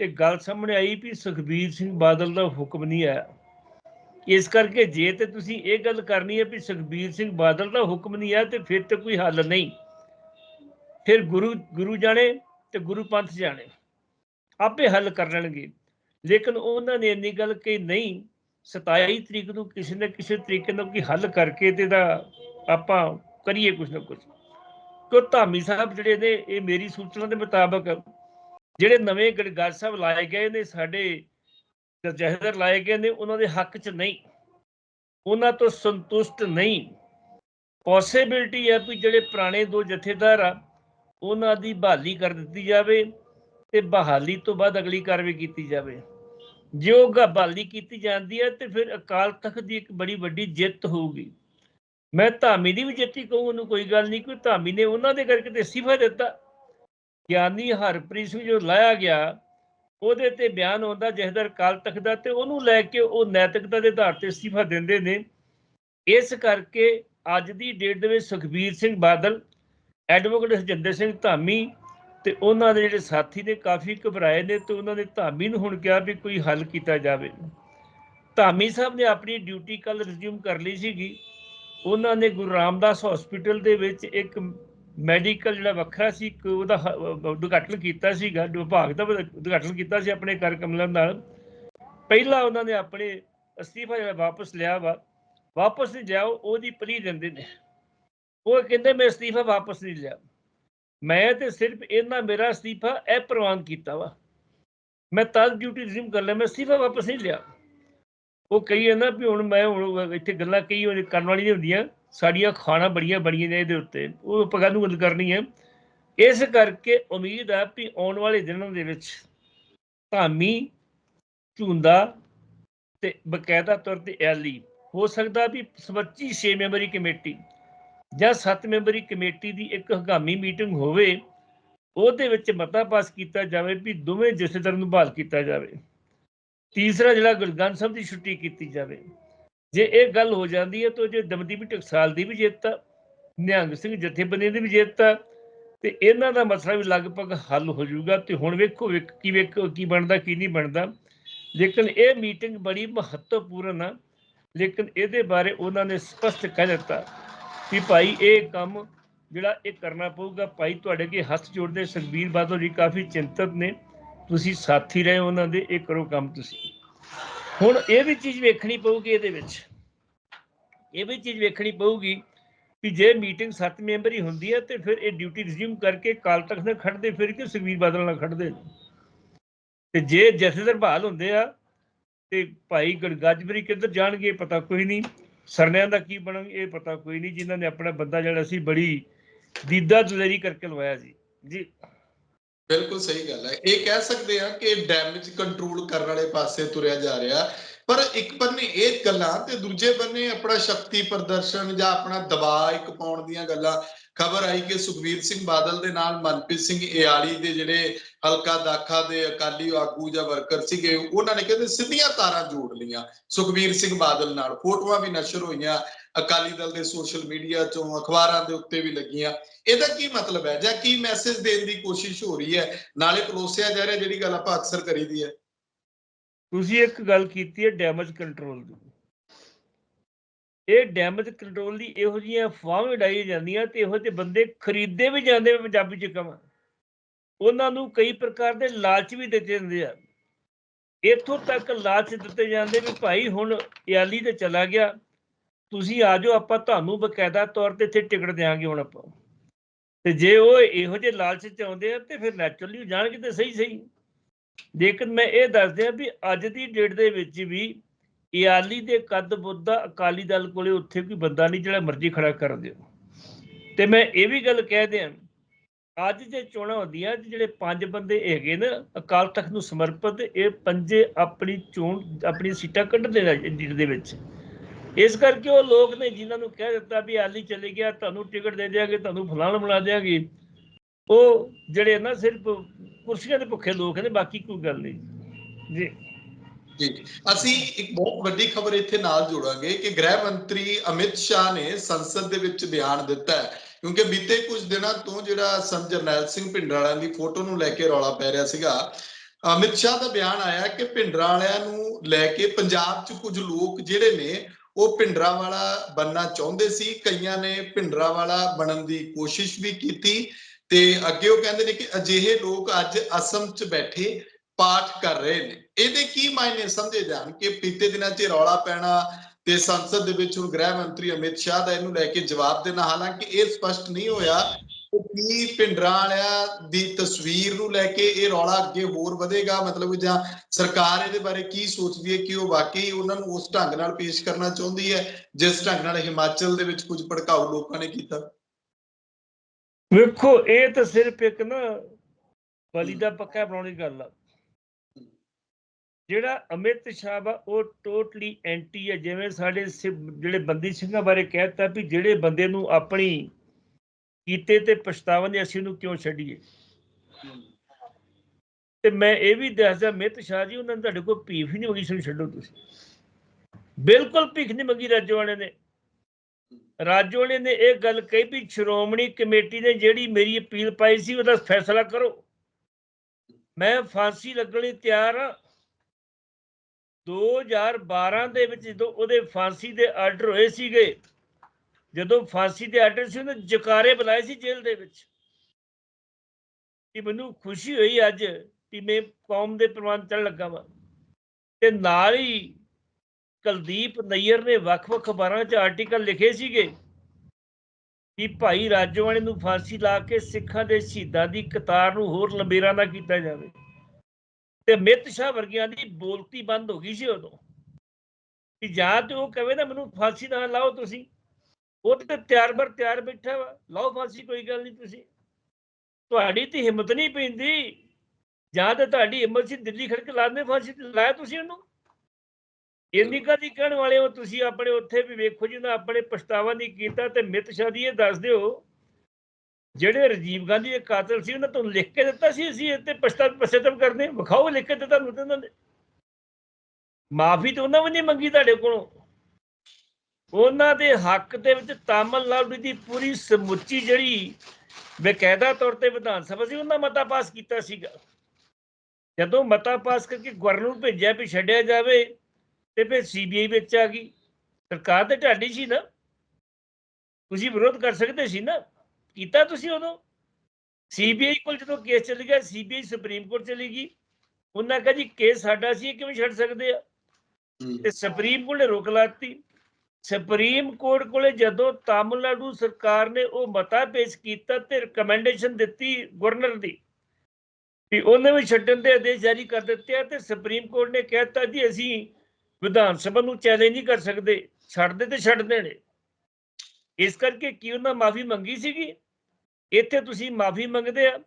Speaker 2: ਤੇ ਗੱਲ ਸਾਹਮਣੇ ਆਈ ਵੀ ਸੁਖਬੀਰ ਸਿੰਘ ਬਾਦਲ ਦਾ ਹੁਕਮ ਨਹੀਂ ਆਇਆ। ਇਸ ਕਰਕੇ ਜੇ ਤੇ ਤੁਸੀਂ ਇਹ ਗੱਲ ਕਰਨੀ ਹੈ ਵੀ ਸੁਖਬੀਰ ਸਿੰਘ ਬਾਦਲ ਦਾ ਹੁਕਮ ਨਹੀਂ ਆਇਆ, ਤੇ ਫਿਰ ਤੇ ਕੋਈ ਹੱਲ ਨਹੀਂ। ਫਿਰ ਗੁਰੂ ਗੁਰੂ ਜਾਣੇ ਤੇ ਗੁਰੂ ਪੰਥ ਜਾਣੇ, ਆਪੇ ਹੱਲ ਕਰ ਲੈਣਗੇ। ਲੇਕਿਨ ਉਹਨਾਂ ਨੇ ਇੰਨੀ ਗੱਲ ਕਹੀ, ਨਹੀਂ 27 ਤਰੀਕ ਨੂੰ ਕਿਸੇ ਨਾ ਕਿਸੇ ਤਰੀਕੇ ਨਾਲ ਕੋਈ ਹੱਲ ਕਰਕੇ ਤੇ ਦਾ ਆਪਾਂ ਕਰੀਏ ਕੁਝ ਨਾ ਕੁਝ ਕੋ ਧਾਮੀ ਸਾਹਿਬ ਜਿਹੜੇ ਨੇ, ਇਹ ਮੇਰੀ ਸੂਚਨਾ ਦੇ ਮੁਤਾਬਕ ਜਿਹੜੇ ਨਵੇਂ ਗੜਗੜ ਸਾਹਿਬ ਲਾਏ ਗਏ ਨੇ, ਸਾਡੇ ਜਹਦਰ ਲਾਏ ਗਏ ਨੇ, ਉਹਨਾਂ ਦੇ ਹੱਕ 'ਚ ਨਹੀਂ। ਉਹਨਾਂ ਤੋਂ ਸੰਤੁਸ਼ਟ ਨਹੀਂ। ਪੋਸਿਬਿਲਟੀ ਹੈ ਵੀ ਜਿਹੜੇ ਪੁਰਾਣੇ ਦੋ ਜਥੇਦਾਰ ਆ, ਉਹਨਾਂ ਦੀ ਬਹਾਲੀ ਕਰ ਦਿੱਤੀ ਜਾਵੇ ਤੇ ਬਹਾਲੀ ਤੋਂ ਬਾਅਦ ਅਗਲੀ ਕਾਰਵਾਈ ਕੀਤੀ ਜਾਵੇ। ਜੇ ਉਹ ਗ- ਕੀਤੀ ਜਾਂਦੀ ਹੈ, ਤੇ ਫਿਰ ਅਕਾਲ ਤਖਤ ਦੀ ਇੱਕ ਬੜੀ ਵੱਡੀ ਜਿੱਤ ਹੋਊਗੀ। ਮੈਂ ਧਾਮੀ ਦੀ ਵੀ ਜਿੱਤੀ ਕਹੂੰ, ਉਹਨੂੰ ਕੋਈ ਗੱਲ ਨਹੀਂ, ਕੋਈ ਧਾਮੀ ਨੇ ਉਹਨਾਂ ਦੇ ਕਰਕੇ ਤੇ ਅਸਤੀਫਾ ਦਿੱਤਾ। ਗਿਆਨੀ ਹਰਪ੍ਰੀਤ ਸਿੰਘ ਜੋ ਲਾਇਆ ਗਿਆ, ਉਹਦੇ ਤੇ ਬਿਆਨ ਆਉਂਦਾ ਜਹਦਰ ਅਕਾਲ ਤਖਤ ਦਾ, ਤੇ ਉਹਨੂੰ ਲੈ ਕੇ ਉਹ ਨੈਤਿਕਤਾ ਦੇ ਆਧਾਰ ਤੇ ਅਸਤੀਫਾ ਦਿੰਦੇ ਨੇ। ਇਸ ਕਰਕੇ ਅੱਜ ਦੀ ਡੇਟ ਦੇ ਵਿੱਚ ਸੁਖਬੀਰ ਸਿੰਘ ਬਾਦਲ, ਐਡਵੋਕੇਟ ਹਰਜਿੰਦਰ ਸਿੰਘ ਧਾਮੀ ਤੇ ਉਹਨਾਂ ਦੇ ਜਿਹੜੇ ਸਾਥੀ ਨੇ ਕਾਫੀ ਘਬਰਾਏ ਨੇ ਤੇ ਉਹਨਾਂ ਨੇ ਧਾਮੀ ਨੂੰ ਹੁਣ ਕਿਹਾ ਵੀ ਕੋਈ ਹੱਲ ਕੀਤਾ ਜਾਵੇ। ਧਾਮੀ ਸਾਹਿਬ ਨੇ ਆਪਣੀ ਡਿਊਟੀ ਕੱਲ ਰਿਜ਼ਿਊਮ ਕਰ ਲਈ ਸੀਗੀ। ਉਹਨਾਂ ਨੇ ਗੁਰੂ ਰਾਮਦਾਸ ਹਸਪੀਟਲ ਦੇ ਵਿੱਚ ਇੱਕ ਮੈਡੀਕਲ ਜਿਹੜਾ ਵੱਖਰਾ ਸੀ, ਇੱਕ ਉਹਦਾ ਉਦਘਾਟਨ ਕੀਤਾ ਸੀਗਾ, ਵਿਭਾਗ ਦਾ ਉਦਘਾਟਨ ਕੀਤਾ ਸੀ ਆਪਣੇ ਕਰ ਕਮਲਨ ਨਾਲ। ਪਹਿਲਾਂ ਉਹਨਾਂ ਨੇ ਆਪਣੇ ਅਸਤੀਫਾ ਜਿਹੜਾ ਵਾਪਸ ਲਿਆ ਵਾ, ਵਾਪਸ ਨਹੀਂ ਲਿਆਓ ਉਹਦੀ ਪਰੀ ਦਿੰਦੇ ਨੇ। ਉਹ ਕਹਿੰਦੇ ਮੈਂ ਅਸਤੀਫਾ ਵਾਪਸ ਨਹੀਂ ਲਿਆ। ਮੈਂ ਤੇ ਸਿਰਫ ਇਹਨਾਂ ਮੇਰਾ ਅਸਤੀਫਾ ਇਹ ਪ੍ਰਵਾਨ ਕੀਤਾ ਵਾ। ਮੈਂ ਤਦ ਡਿਊਟੀ ਰਿਜ਼ਿਊਮ ਕਰ ਲਿਆ, ਮੈਂ ਅਸਤੀਫਾ ਵਾਪਸ ਨਹੀਂ ਲਿਆ। ਉਹ ਕਹੀ ਹੈ ਨਾ ਵੀ ਹੁਣ ਮੈਂ ਹੁਣ ਇੱਥੇ ਗੱਲਾਂ ਕਈ ਹੋਣ ਕਰਨ ਵਾਲੀਆਂ ਹੁੰਦੀਆਂ, ਸਾਡੀਆਂ ਖਾਣਾ ਬੜੀਆਂ ਬੜੀਆਂ ਨੇ ਇਹਦੇ ਉੱਤੇ, ਉਹ ਆਪਾਂ ਨੂੰ ਗੱਲ ਕਰਨੀ ਹੈ ਇਸ ਕਰਕੇ ਉਮੀਦ ਆ ਵੀ ਆਉਣ ਵਾਲੇ ਦਿਨਾਂ ਦੇ ਵਿੱਚ ਧਾਮੀ, ਝੁੰਦਾ ਤੇ ਬਕਾਇਦਾ ਤੌਰ ਤੇ ਐਲੀ ਹੋ ਸਕਦਾ ਵੀ ਸਮੁੱਚੀ 6 ਮੈਂਬਰੀ ਕਮੇਟੀ ਜਾਂ 7 ਮੈਂਬਰੀ ਕਮੇਟੀ ਦੀ ਇੱਕ ਹੰਗਾਮੀ ਮੀਟਿੰਗ ਹੋਵੇ, ਉਹਦੇ ਵਿੱਚ ਮਤਾ ਪਾਸ ਕੀਤਾ ਜਾਵੇ ਵੀ ਦੋਵੇਂ ਜਥੇਦਾਰ ਨੂੰ ਬਹਾਲ ਕੀਤਾ ਜਾਵੇ। ਤੀਸਰਾ ਜਿਹੜਾ ਗੁਰਗੰਜ ਸਾਹਿਬ ਦੀ ਛੁੱਟੀ ਕੀਤੀ ਜਾਵੇ। ਜੇ ਇਹ ਗੱਲ ਹੋ ਜਾਂਦੀ ਹੈ ਤਾਂ ਜੇ ਦਮਦੀਪ ਟਕਸਾਲ ਦੀ ਵੀ ਜਿੱਤ ਆ, ਨਿਹੰਗ ਸਿੰਘ ਜਥੇਬੰਦੀ ਦੀ ਵੀ ਜਿੱਤ ਆ, ਤੇ ਇਹਨਾਂ ਦਾ ਮਸਲਾ ਵੀ ਲਗਭਗ ਹੱਲ ਹੋ ਜਾਊਗਾ ਤੇ ਹੁਣ ਵੇਖੋ ਕੀ ਵੇਖੋ ਕੀ ਬਣਦਾ, ਕੀ ਨਹੀਂ ਬਣਦਾ। ਲੇਕਿਨ ਇਹ ਮੀਟਿੰਗ ਬੜੀ ਮਹੱਤਵਪੂਰਨ ਆ। ਲੇਕਿਨ ਇਹਦੇ ਬਾਰੇ ਉਹਨਾਂ ਨੇ ਸਪਸ਼ਟ ਕਹਿ ਦਿੱਤਾ। ਕਿ ਭਾਈ ਇਹ ਕੰਮ ਜਿਹੜਾ ਇਹ ਕਰਨਾ ਪਊਗਾ, ਭਾਈ ਤੁਹਾਡੇ ਕੇ ਹੱਥ ਜੋੜਦੇ ਸੁਖਬੀਰ ਬਾਦਲ ਜੀ ਕਾਫੀ ਚਿੰਤਤ ਨੇ। ਤੁਸੀਂ ਸਾਥੀ ਰਹੇ ਉਹਨਾਂ ਦੇ, ਇਹ ਕਰੋ ਕੰਮ ਤੁਸੀਂ। ਹੁਣ ਇਹ ਵੀ ਚੀਜ਼ ਵੇਖਣੀ ਪਊਗੀ ਇਹਦੇ ਵਿੱਚ। ਇਹ ਵੀ ਚੀਜ਼ ਵੇਖਣੀ ਪਊਗੀ ਕਿ ਜੇ ਮੀਟਿੰਗ 7 ਮੈਂਬਰੀ ਹੁੰਦੀ ਹੈ ਤੇ ਫਿਰ ਇਹ ਡਿਊਟੀ ਰਿਜ਼ਿਊਮ ਕਰਕੇ ਕਾਲ ਤੱਕ ਨਾਲ ਖੜਦੇ ਫਿਰ ਕਿ ਸੁਖਬੀਰ ਬਾਦਲ ਨਾਲ ਖੜਦੇ ਤੇ ਜੇ ਜਥੇਦਾਰ ਬਹਾਲ ਹੁੰਦੇ ਆ ਤੇ ਭਾਈ ਗੜਗਾਜਬਰੀ ਕਿੱਧਰ ਜਾਣਗੇ, ਪਤਾ ਕੋਈ ਨਹੀਂ। ਸਰਨਿਆਂ ਦਾ ਕੀ ਬਣਨਗੇ ਇਹ ਪਤਾ ਕੋਈ ਨਹੀਂ। ਜਿਨ੍ਹਾਂ ਨੇ ਆਪਣਾ ਬੰਦਾ ਜਿਹੜਾ ਸੀ, ਬੜੀ ਦੀਦਾ ਦਲੇਰੀ ਕਰਕੇ ਲਵਾਇਆ ਜੀ ਜੀ।
Speaker 1: ਬਿਲਕੁਲ ਸਹੀ ਗੱਲ ਹੈ। ਇਹ ਕਹਿ ਸਕਦੇ ਆ ਕਿ ਡੈਮੇਜ ਕੰਟਰੋਲ ਕਰਨ ਵਾਲੇ ਪਾਸੇ ਤੁਰਿਆ ਜਾ ਰਿਹਾ। ਪਰ ਇੱਕ ਬੰਨੇ ਇਹ ਗੱਲਾਂ ਤੇ ਦੂਜੇ ਬੰਨੇ ਆਪਣਾ ਸ਼ਕਤੀ ਪ੍ਰਦਰਸ਼ਨ ਜਾਂ ਆਪਣਾ ਦਬਾਅ ਇੱਕ ਪਾਉਣ ਦੀਆਂ ਗੱਲਾਂ ਖਬਰ ਆਈ ਕਿ ਸੁਖਵੀਰ ਸਿੰਘ ਬਾਦਲ ਦੇ ਨਾਲ ਮਨਪ੍ਰੀਤ ਸਿੰਘ ਏਆਲੀ ਦੇ ਜਿਹੜੇ ਹਲਕਾ ਦਾਖਾ ਦੇ ਅਕਾਲੀ ਆਗੂ ਜਾਂ ਵਰਕਰ ਸੀਗੇ, ਉਹਨਾਂ ਨੇ ਕਹਿੰਦੇ ਸਿੱਧੀਆਂ ਤਾਰਾਂ ਜੋੜ ਲਈਆਂ ਸੁਖਵੀਰ ਸਿੰਘ ਬਾਦਲ ਨਾਲ। ਫੋਟੋਆਂ ਵੀ ਨਸ਼ਰ ਹੋਈਆਂ, ਅਕਾਲੀ ਦਲ ਦੇ ਸੋਸ਼ਲ ਮੀਡੀਆ ਚੋਂ ਅਖਬਾਰਾਂ ਦੇ ਉੱਤੇ ਵੀ ਲੱਗੀਆਂ। ਇਹਦਾ ਕੀ ਮਤਲਬ ਹੈ? ਜਾਂ ਕੀ ਮੈਸੇਜ ਦੇਣ ਦੀ ਕੋਸ਼ਿਸ਼ ਹੋ ਰਹੀ ਹੈ? ਨਾਲੇ ਪਲੋਸਿਆ ਜਾ ਰਿਹਾ, ਜਿਹੜੀ ਗੱਲ ਆਪਾਂ ਅਕਸਰ ਕਰੀਦੀ ਹੈ।
Speaker 2: ਤੁਸੀਂ ਇੱਕ ਗੱਲ ਕੀਤੀ ਹੈ ਡੈਮੇਜ ਕੰਟਰੋਲ ਦੀ। ਇਹ ਡੈਮੇਜ ਕੰਟਰੋਲ ਦੀ ਇਹੋ ਜਿਹੀਆਂ ਅਫਵਾਹਾਂ ਉਡਾਈ ਜਾਂਦੀਆਂ ਤੇ ਇਹੋ ਜਿਹੇ ਬੰਦੇ ਖਰੀਦੇ ਵੀ ਜਾਂਦੇ ਪੰਜਾਬੀ ਚ ਉਹਨਾਂ ਨੂੰ ਕਈ ਪ੍ਰਕਾਰ ਦੇ ਲਾਲਚ ਵੀ ਦਿੱਤੇ ਜਾਂਦੇ ਆ। ਇੱਥੋਂ ਤੱਕ ਲਾਲਚ ਦਿੱਤੇ ਜਾਂਦੇ ਵੀ ਭਾਈ ਹੁਣ ਇਆਲੀ ਤੇ ਚਲਾ ਗਿਆ। ਤੁਸੀਂ ਆ ਜਾਓ, ਆਪਾਂ ਤੁਹਾਨੂੰ ਬਕਾਇਦਾ ਤੌਰ ਤੇ ਇੱਥੇ ਟਿਕਟ ਦੇਾਂਗੇ ਹੁਣ ਆਪਾਂ। ਤੇ ਜੇ ਉਹ ਇਹੋ ਜਿਹੇ ਲਾਲਚ ਚ ਆਉਂਦੇ ਆ ਤੇ ਫਿਰ ਨੈਚੁਰਲੀ ਜਾਣਗੇ ਤੇ ਸਹੀ ਸਹੀ ਲੇਕਿਨ ਮੈਂ ਇਹ ਦੱਸਦੇ ਦਿਆਂ ਵੀ ਅੱਜ ਦੀ ਡੇਟ ਦੇ ਵਿੱਚ ਵੀ ਇਆਲੀ ਦੇ ਕੱਦ ਬੁੱਧਾ ਅਕਾਲੀ ਦਲ ਕੋਲੇ ਉੱਥੇ ਕੋਈ ਬੰਦਾ ਨਹੀਂ ਜਿਹੜਾ ਮਰਜ਼ੀ ਖੜਾ ਕਰ ਦਿਓ। ਤੇ ਮੈਂ ਇਹ ਵੀ ਗੱਲ ਕਹਿ ਦਿਆਂ, ਅੱਜ ਜੇ ਚੋਣਾਂ ਹੁੰਦੀਆਂ ਜਿਹੜੇ ਪੰਜ ਬੰਦੇ ਹੈਗੇ ਨਾ, ਅਕਾਲ ਤਖਤ ਨੂੰ ਸਮਰਪਿਤ, ਇਹ ਪੰਜੇ ਆਪਣੀ ਚੋਣ ਆਪਣੀ ਸੀਟਾਂ ਕੱਢਦੇ ਨੇ ਇੰਡੀਆ ਦੇ ਵਿੱਚ। ਇਸ ਕਰਕੇ ਉਹ ਲੋਕ ਨੇ ਜਿਨ੍ਹਾਂ ਨੂੰ ਕਹਿ ਦਿੱਤਾ ਵੀ ਆਲੀ ਚਲੇ ਗਿਆ, ਤੁਹਾਨੂੰ ਟਿਕਟ ਦੇ ਦਿਆਂਗੇ, ਤੁਹਾਨੂੰ ਫਲਾਣ ਬਣਾ ਦਿਆਂਗੇ। ਉਹ ਜਿਹੜੇ ਨਾ ਸਿਰਫ ਕੁਰਸੀਆਂ ਦੇ ਭੁੱਖੇ ਲੋਕ ਨੇ, ਬਾਕੀ ਕੋਈ ਗੱਲ ਨਹੀਂ। ਜੀ।
Speaker 1: ਜੀ ਅਸੀਂ ਇੱਕ ਬਹੁਤ ਵੱਡੀ ਖਬਰ ਇੱਥੇ ਨਾਲ ਜੋੜਾਂਗੇ ਕਿ ਗ੍ਰਹਿ ਮੰਤਰੀ ਅਮਿਤ ਸ਼ਾਹ ਨੇ ਸੰਸਦ ਦੇ ਵਿੱਚ ਬਿਆਨ ਦਿੱਤਾ ਹੈ, ਕਿਉਂਕਿ ਬੀਤੇ ਕੁਝ ਦਿਨਾਂ ਤੋਂ ਜਿਹੜਾ ਸੰਤ ਜਰਨੈਲ ਸਿੰਘ ਭਿੰਡਰਾਲਿਆਂ ਦੀ ਫੋਟੋ ਨੂੰ ਲੈ ਕੇ ਰੌਲਾ ਪੈ ਰਿਹਾ ਸੀਗਾ, ਅਮਿਤ ਸ਼ਾਹ ਦਾ ਬਿਆਨ ਆਇਆ ਕਿ ਭਿੰਡਰਾਂ ਵਾਲਿਆਂ ਨੂੰ ਲੈ ਕੇ ਪੰਜਾਬ 'ਚ ਕੁਝ ਲੋਕ ਜਿਹੜੇ ਨੇ, ਉਹ ਭਿੰਡਰਾਂ ਵਾਲਾ ਬੰਨਾ ਚਾਹੁੰਦੇ ਸੀ, ਕਈਆਂ ਨੇ ਭਿੰਡਰਾਂ ਵਾਲਾ ਬਣਨ ਦੀ ਕੋਸ਼ਿਸ਼ ਵੀ ਕੀਤੀ ਤੇ ਅੱਗੇ ਉਹ ਕਹਿੰਦੇ ਨੇ ਕਿ ਅਜਿਹੇ ਲੋਕ ਅੱਜ ਅਸਮ 'ਚ ਬੈਠੇ ਪਾਠ ਕਰ ਰਹੇ ਨੇ। ਇਹਦੇ ਕੀ ਮਾਇਨੇ ਸਮਝੇ ਜਾਣ ਕਿ ਬੀਤੇ ਦਿਨਾਂ 'ਚ ਰੌਲਾ ਪੈਣਾ ਤੇ ਸੰਸਦ ਦੇ ਵਿੱਚ ਹੁਣ ਗ੍ਰਹਿ ਮੰਤਰੀ ਅਮਿਤ ਸ਼ਾਹ ਦਾ ਇਹਨੂੰ ਲੈ ਕੇ ਜਵਾਬ ਦੇਣਾ, ਹਾਲਾਂਕਿ ਇਹ ਸਪਸ਼ਟ ਨਹੀਂ ਹੋਇਆ। ਕੀ ਪਿੰਡਰਾਂ ਵਾਲਿਆਂ ਦੀ ਤਸਵੀਰ ਨੂੰ ਲੈ ਕੇ ਇਹ ਰੌਲਾ ਅੱਗੇ ਹੋਰ ਵਧੇਗਾ, ਮਤਲਬ ਜਾਂ ਸਰਕਾਰ ਇਹਦੇ ਬਾਰੇ ਕੀ ਸੋਚਦੀ ਹੈ ਕਿ ਉਹ ਵਾਕਈ ਉਹਨਾਂ ਨੂੰ ਉਸ ਢੰਗ ਨਾਲ ਪੇਸ਼ ਕਰਨਾ ਚਾਹੁੰਦੀ ਹੈ, ਜਿਸ ਢੰਗ ਨਾਲ ਹਿਮਾਚਲ ਦੇ ਵਿੱਚ ਕੁਝ ਭੜਕਾਊ ਲੋਕਾਂ ਨੇ ਕੀਤਾ?
Speaker 2: ਵੇਖੋ, ਇਹ ਤਾਂ ਸਿਰਫ ਇੱਕ ਨਾ ਬਲੀ ਦਾ ਪੱਕਾ ਬਣਾਉਣੀ ਗੱਲ ਆ। ਜਿਹੜਾ ਅਮਿਤ ਸ਼ਾਹ ਵਾ, ਉਹ ਟੋਟਲੀ ਐਂਟੀ ਹੈ ਜਿਵੇਂ ਸਾਡੇ ਸਿ- ਜਿਹੜੇ ਬੰਦੀ ਸਿੰਘਾਂ ਬਾਰੇ ਕਹਿਤਾ ਵੀ ਜਿਹੜੇ ਬੰਦੇ ਨੂੰ ਆਪਣੀ ਕੀਤੇ ਤੇ ਪਛਤਾਵਾ ਨੇ ਅਸੀਂ ਉਹਨੂੰ ਕਿਉਂ ਛੱਡੀਏ? ਤੇ ਮੈਂ ਇਹ ਵੀ ਦੱਸਦਾ, ਅਮਿਤ ਸ਼ਾਹ ਜੀ, ਉਹਨਾਂ ਨੇ ਤੁਹਾਡੇ ਕੋਲ ਭੀਖ ਹੀ ਨਹੀਂ ਮੰਗੀ ਸਾਨੂੰ ਛੱਡੋ ਤੁਸੀਂ। ਬਿਲਕੁਲ ਭੀਖ ਨਹੀਂ ਮੰਗੀ ਰਾਜੋਆਣੇ ਨੇ। ਰਾਜੋਆਣੇ ਨੇ ਇਹ ਗੱਲ ਕਹੀ ਵੀ ਸ਼੍ਰੋਮਣੀ ਕਮੇਟੀ ਨੇ ਜਿਹੜੀ ਮੇਰੀ ਅਪੀਲ ਪਾਈ ਸੀ, ਉਹਦਾ ਫੈਸਲਾ ਕਰੋ। ਮੈਂ ਫਾਂਸੀ ਲੱਗਣ ਲਈ ਤਿਆਰ ਹਾਂ 2012 ਦੇ ਵਿੱਚ ਜਦੋਂ ਉਹਦੇ ਫਾਂਸੀ ਦੇ ਆਰਡਰ ਹੋਏ ਸੀਗੇ, ਜਦੋਂ ਫਾਂਸੀ ਦੇ ਆਰਡਰ ਸੀ, ਉਹਨੇ ਜਕਾਰੇ ਬੁਲਾਏ ਸੀ ਜੇਲ੍ਹ ਦੇ ਵਿੱਚ। ਕਿ ਮੈਨੂੰ ਖੁਸ਼ੀ ਹੋਈ ਅੱਜ ਕਿ ਮੈਂ ਕੌਮ ਦੇ ਪ੍ਰਵਾਨ ਚੜ੍ਹਨ ਲੱਗਾ ਵਾਂ। ਤੇ ਨਾਲ ਹੀ ਕੁਲਦੀਪ ਨਈਅਰ ਨੇ ਵੱਖ-ਵੱਖ ਅਖਬਾਰਾਂ 'ਚ ਆਰਟੀਕਲ ਲਿਖੇ ਸੀਗੇ ਕਿ ਭਾਈ ਰਾਜੋਆਣੇ ਨੂੰ ਫਾਂਸੀ ਲਾ ਕੇ ਸਿੱਖਾਂ ਦੇ ਸ਼ਹੀਦਾਂ ਦੀ ਕਤਾਰ ਨੂੰ ਹੋਰ ਲੰਬੇਰਾ ਨਾ ਕੀਤਾ ਜਾਵੇ। ਤੇ ਮਿਤ ਸ਼ਾਹ ਵਰਗਿਆਂ ਦੀ ਬੋਲਤੀ ਬੰਦ ਹੋ ਗਈ ਸੀ ਉਦੋਂ। ਕਿ ਜਾਂ ਤੇ ਉਹ ਕਹੇ ਨਾ, ਮੈਨੂੰ ਫਾਂਸੀ ਨਾ ਲਾਓ ਤੁਸੀਂ। ਉਹ ਤੇ ਤਿਆਰ ਬਰ ਤਿਆਰ ਬੈਠਾ ਵਾ। ਲਾਓ ਫਾਂਸੀ, ਕੋਈ ਗੱਲ ਨਹੀਂ ਤੁਸੀਂ। ਤੁਹਾਡੀ ਤੇ ਹਿੰਮਤ ਨਹੀਂ ਪੈਂਦੀ। ਜਾਂ ਤੇ ਤੁਹਾਡੀ ਹਿੰਮਤ ਸੀ, ਦਿੱਲੀ ਖੜ ਕੇ ਲਾਣੇ ਫਾਂਸੀ ਤੇ ਲਾਇਆ ਤੁਸੀਂ ਉਹਨੂੰ? ਇੰਨੀ ਕਾਦੀ ਕਹਿਣ ਵਾਲੇ ਹੋ? ਤੁਸੀਂ ਆਪਣੇ ਉੱਥੇ ਵੀ ਵੇਖੋ ਜੀ ਨਾ ਆਪਣੇ ਪਛਤਾਵਾ ਨਹੀਂ ਕੀਤਾ ਤੇ ਮਿਤ ਸ਼ਾਹ ਦੀ ਇਹ ਦੱਸ ਦਿਓ ਜਿਹੜੇ ਰਾਜੀਵ ਗਾਂਧੀ ਦੇ ਕਾਤਲ ਸੀ, ਉਹਨਾਂ ਤੋਂ ਲਿਖ ਕੇ ਦਿੱਤਾ ਸੀ, ਅਸੀਂ ਇੱਥੇ ਪਛਤਾਵਾ ਪਛਤਾਵਾ ਕਰਦੇ ਵਿਖਾਓ, ਲਿਖ ਕੇ ਦਿੱਤਾ ਨੂੰ ਉਹਨਾਂ ਨੇ। ਮਾਫੀ ਤਾਂ ਉਹਨਾਂ ਵੀ ਨਹੀਂ ਮੰਗੀ ਤੁਹਾਡੇ ਕੋਲੋਂ। ਉਹਨਾਂ ਦੇ ਹੱਕ ਦੇ ਵਿੱਚ ਤਾਮਿਲਨਾਡੂ ਦੀ ਪੂਰੀ ਸਮੁੱਚੀ ਜਿਹੜੀ ਬਕਾਇਦਾ ਤੌਰ ਤੇ ਵਿਧਾਨ ਸਭਾ ਸੀ, ਉਹਨਾਂ ਮਤਾ ਪਾਸ ਕੀਤਾ ਸੀਗਾ। ਜਦੋਂ ਮਤਾ ਪਾਸ ਕਰਕੇ ਗਵਰਨਰ ਨੂੰ ਭੇਜਿਆ ਵੀ ਛੱਡਿਆ ਜਾਵੇ, ਤੇ ਫਿਰ ਸੀਬੀਆਈ ਵਿੱਚ ਆ ਗਈ। ਸਰਕਾਰ ਤੇ ਢਾਡੀ ਸੀ ਨਾ। ਤੁਸੀਂ ਵਿਰੋਧ ਕਰ ਸਕਦੇ ਸੀ ਨਾ। ਕੀਤਾ ਤੁਸੀਂ ਉਦੋਂ ਸੀਬੀਆਈ ਕੋਲ ਜਦੋਂ ਕੇਸ ਚੱਲ ਗਿਆ ਸੀਬੀਆਈ ਸੁਪਰੀਮ ਕੋਰਟ ਚਲੀ ਗਈ ਉਹਨਾਂ ਕਹਾ ਜੀ ਕੇਸ ਸਾਡਾ ਸੀ ਕਿਵੇਂ ਛੱਡ ਸਕਦੇ ਆ? ਤੇ ਸੁਪਰੀਮ ਕੋਰਟ ਨੇ ਰੋਕ ਲਾਤੀ। ਸੁਪਰੀਮ ਕੋਰਟ ਕੋਲੇ ਜਦੋਂ ਤਾਮਿਲਨਾਡੂ ਸਰਕਾਰ ਨੇ ਉਹ ਮਤਾ ਪੇਸ਼ ਕੀਤਾ ਤੇ ਰეკਮੈਂਡੇਸ਼ਨ ਦਿੱਤੀ ਗਵਰਨਰ ਦੀ ਵੀ ਉਹਨੇ ਵੀ ਛੱਡਣ ਦੇ ਆਦੇਸ਼ ਜਾਰੀ ਕਰ ਦਿੱਤੇ ਆ ਤੇ ਸੁਪਰੀਮ ਕੋਰਟ ਨੇ ਕਹਿਤਾ ਜੀ ਅਸੀਂ ਵਿਧਾਨ ਸਭਾ ਨੂੰ ਚੈਲੰਜ ਨਹੀਂ ਕਰ ਸਕਦੇ ਛੱਡਦੇ ਤੇ ਛੱਡਦੇ ਨੇ। ਇਸ ਕਰਕੇ ਕੀ ਉਹਨਾਂ ਮਾਫੀ ਮੰਗੀ ਸੀਗੀ? ਇੱਥੇ ਤੁਸੀਂ ਮਾਫੀ ਮੰਗਦੇ ਆ।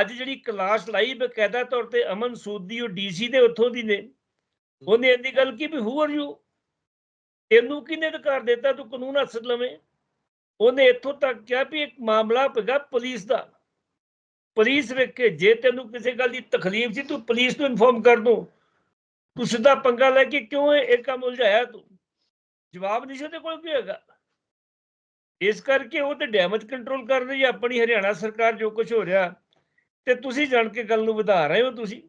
Speaker 2: ਅੱਜ ਜਿਹੜੀ ਕਲਾਸ ਲਾਈ ਬਕਾਇਦਾ ਤੌਰ ਤੇ ਅਮਨ ਸੂਦ ਉਹ ਡੀਸੀ ਦੇ ਉੱਥੋਂ ਦੀ ਨੇ। ਉਹਨੇ ਇੰਨੀ ਗੱਲ ਕੀ ਵੀ ਹੂ ਆਰ ਯੂ ਤੈਨੂੰ ਕਿਹਨੇ ਅਧਿਕਾਰ ਦਿੱਤਾ? ਤੂੰ ਕਾਨੂੰਨ ਹੱਥ ਲਵੇਂ। ਉਹਨੇ ਇੱਥੋਂ ਤੱਕ ਕਿਹਾ ਵੀ ਇੱਕ ਮਾਮਲਾ ਪਗਾ ਪੁਲਿਸ ਦਾ। ਪੁਲਿਸ ਵੇਖੇ, ਜੇ ਤੈਨੂੰ ਕਿਸੇ ਗੱਲ ਦੀ ਤਕਲੀਫ ਸੀ, ਤੂੰ ਪੁਲਿਸ ਨੂੰ ਇਨਫੋਰਮ ਕਰ ਦੋ। ਤੂੰ ਸਿੱਧਾ ਪੰਗਾ ਲੈ ਕੇ ਕਿਉਂ ਇਹ ਇਹ ਕੰਮ ਉਲਝਾਇਆ ਤੂੰ? ਜਵਾਬ ਨਹੀਂ ਸੀ ਉਹਦੇ ਕੋਲ ਕੀ ਹੈਗਾ। ਇਸ ਕਰਕੇ ਉਹ ਤੇ ਡੈਮੇਜ ਕੰਟਰੋਲ ਕਰ ਰਹੀ ਹੈ, ਆਪਣੀ ਹਰਿਆਣਾ ਸਰਕਾਰ ਜੋ ਕੁਝ ਹੋ ਰਿਹਾ ਤੇ ਤੁਸੀਂ ਜਾਣ ਕੇ ਗੱਲ ਨੂੰ ਵਧਾ ਰਹੇ ਹੋ ਤੁਸੀਂ।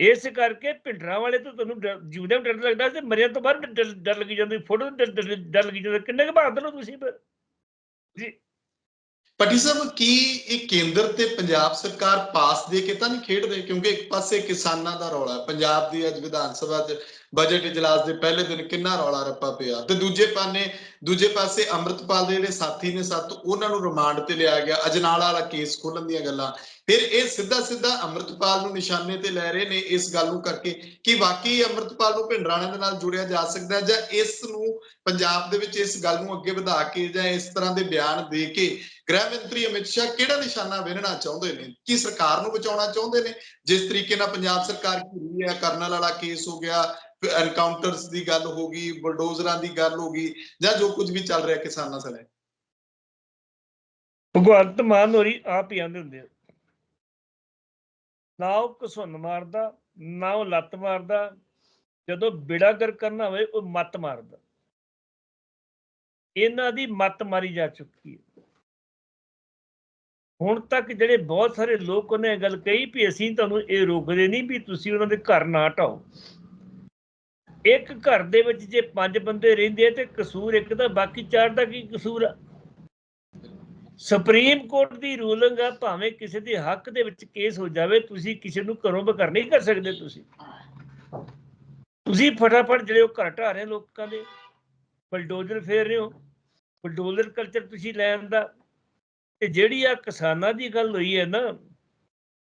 Speaker 2: ਇਸ ਕਰਕੇ ਭਿੰਡਰਾਂ ਵਾਲੇ ਤੋਂ ਤੁਹਾਨੂੰ ਡਰ- ਡਰ ਲੱਗਦਾ ਤੇ ਮਰਿਆਂ ਤੋਂ ਬਾਅਦ ਡਰ ਲੱਗੀ ਜਾਂਦੀ, ਫੋਟੋ ਡਰ ਲੱਗੀ ਜਾਂਦਾ। ਕਿੰਨੇ ਕੁ ਬਹਾਦਰ ਹੋ ਤੁਸੀਂ ਫਿਰ? ਜੀ।
Speaker 1: ਪੱਟੀ ਸਾਹਿਬ, ਕੀ ਇਹ ਕੇਂਦਰ ਤੇ ਪੰਜਾਬ ਸਰਕਾਰ ਪਾਸ ਦੇ ਕੇ ਤਾਂ ਨਹੀਂ ਖੇਡਦੇ? ਕਿਉਂਕਿ ਇੱਕ ਪਾਸੇ ਕਿਸਾਨਾਂ ਦਾ ਰੌਲਾ ਪੰਜਾਬ ਦੀ ਅੱਜ ਵਿਧਾਨ ਸਭਾ 'ਚ ਬਜਟ ਇਜਲਾਸ ਦੇ ਪਹਿਲੇ ਦਿਨ ਕਿੰਨਾ ਰੌਲਾ ਰੱਪਾ ਪਿਆ। ਤੇ ਦੂਜੇ ਪਾਨੇ ਦੂਜੇ ਪਾਸੇ ਅੰਮ੍ਰਿਤਪਾਲ ਦੇ ਜਿਹੜੇ ਸਾਥੀ ਨੇ ਸੱਤ, ਉਹਨਾਂ ਨੂੰ ਰਿਮਾਂਡ ਤੇ ਲਿਆ ਗਿਆ। ਅਜਨਾਲਾ ਵਾਲਾ ਕੇਸ ਖੋਲਣ ਦੀਆਂ ਗੱਲਾਂ। ਫਿਰ ਇਹ ਸਿੱਧਾ ਸਿੱਧਾ ਅੰਮ੍ਰਿਤਪਾਲ ਨੂੰ ਨਿਸ਼ਾਨੇ ਤੇ ਲੈ ਰਹੇ ਨੇ ਇਸ ਗੱਲ ਨੂੰ ਕਰਕੇ ਕਿ ਵਾਕਈ ਅੰਮ੍ਰਿਤਪਾਲ ਨੂੰ ਭਿੰਡਰਾਣਿਆਂ ਦੇ ਨਾਲ ਜੁੜਿਆ ਜਾ ਸਕਦਾ ਜਾਂ ਇਸ ਨੂੰ ਪੰਜਾਬ ਦੇ ਵਿੱਚ ਇਸ ਗੱਲ ਨੂੰ ਅੱਗੇ ਵਧਾ ਕੇ ਜਾਂ ਇਸ ਤਰ੍ਹਾਂ ਦੇ ਬਿਆਨ ਦੇ ਕੇ ਗ੍ਰਹਿ ਮੰਤਰੀ ਅਮਿਤ ਸ਼ਾਹ ਕਿਹੜਾ ਨਿਸ਼ਾਨਾ ਵਿਨਣਾ ਚਾਹੁੰਦੇ ਨੇ? ਕੀ ਸਰਕਾਰ ਨੂੰ ਬਚਾਉਣਾ ਚਾਹੁੰਦੇ ਨੇ? ਜਿਸ ਤਰੀਕੇ ਨਾਲ ਪੰਜਾਬ ਸਰਕਾਰ ਘਿਰੀ ਹੈ ਕਰਨਲ ਵਾਲਾ ਕੇਸ ਹੋ ਗਿਆ ਐਨਕਾਊਂਟਰਸ ਦੀ ਗੱਲ ਹੋ ਗਈ ਬਲਡੋਜ਼ਰਾਂ ਦੀ ਗੱਲ ਹੋ ਗਈ, ਜਾਂ ਜੋ ਕੁਝ ਵੀ ਚੱਲ ਰਿਹਾ ਕਿਸਾਨਾਂ ਸਣੇ
Speaker 2: ਭਗਵੰਤ ਮਾਨ ਹੋਰੀ ਆਪ ਹੀ ਆਂਦੇ ਹੁੰਦੇ ਨਾ ਉਹ ਘਸੁੰਨ ਮਾਰਦਾ, ਨਾ ਉਹ ਲੱਤ ਮਾਰਦਾ, ਜਦੋਂ ਬਿੜਾਗਰ ਕਰਨਾ ਹੋਵੇ, ਉਹ ਮੱਤ ਮਾਰਦਾ। ਇਹਨਾਂ ਦੀ ਮੱਤ ਮਾਰੀ ਜਾ ਚੁੱਕੀ ਹੈ। ਹੁਣ ਤੱਕ ਜਿਹੜੇ ਬਹੁਤ ਸਾਰੇ ਲੋਕ ਉਹਨੇ ਇਹ ਗੱਲ ਕਹੀ ਵੀ ਅਸੀਂ ਤੁਹਾਨੂੰ ਇਹ ਰੋਕਦੇ ਨਹੀਂ ਵੀ ਤੁਸੀਂ ਉਹਨਾਂ ਦੇ ਘਰ ਨਾ ਢਾਓ ਇੱਕ ਘਰ ਦੇ ਵਿੱਚ ਜੇ ਪੰਜ ਬੰਦੇ ਰਹਿੰਦੇ ਆ ਤੇ ਕਸੂਰ ਇੱਕ ਦਾ, ਬਾਕੀ ਚਾਰ ਦਾ ਕੀ ਕਸੂਰ ਆ? ਸੁਪਰੀਮ ਕੋਰਟ ਦੀ ਰੂਲਿੰਗ ਆ, ਭਾਵੇਂ ਕਿਸੇ ਦੇ ਹੱਕ ਦੇ ਵਿੱਚ ਕੇਸ ਹੋ ਜਾਵੇ, ਤੁਸੀਂ ਕਿਸੇ ਨੂੰ ਘਰੋਂ ਬਕਰ ਨਹੀਂ ਕਰ ਸਕਦੇ ਤੁਸੀਂ। ਤੁਸੀਂ ਫਟਾਫਟ ਜਿਹੜੇ ਉਹ ਘਰ ਢਾਹ ਰਹੇ ਲੋਕਾਂ ਦੇ, ਬਲਡੋਜ਼ਰ ਫੇਰ ਰਹੇ ਹੋ, ਬਲਡੋਜ਼ਰ ਕਲਚਰ ਤੁਸੀਂ ਲੈਣ ਦਾ। ਤੇ ਜਿਹੜੀ ਆ ਕਿਸਾਨਾਂ ਦੀ ਗੱਲ ਹੋਈ ਹੈ ਨਾ,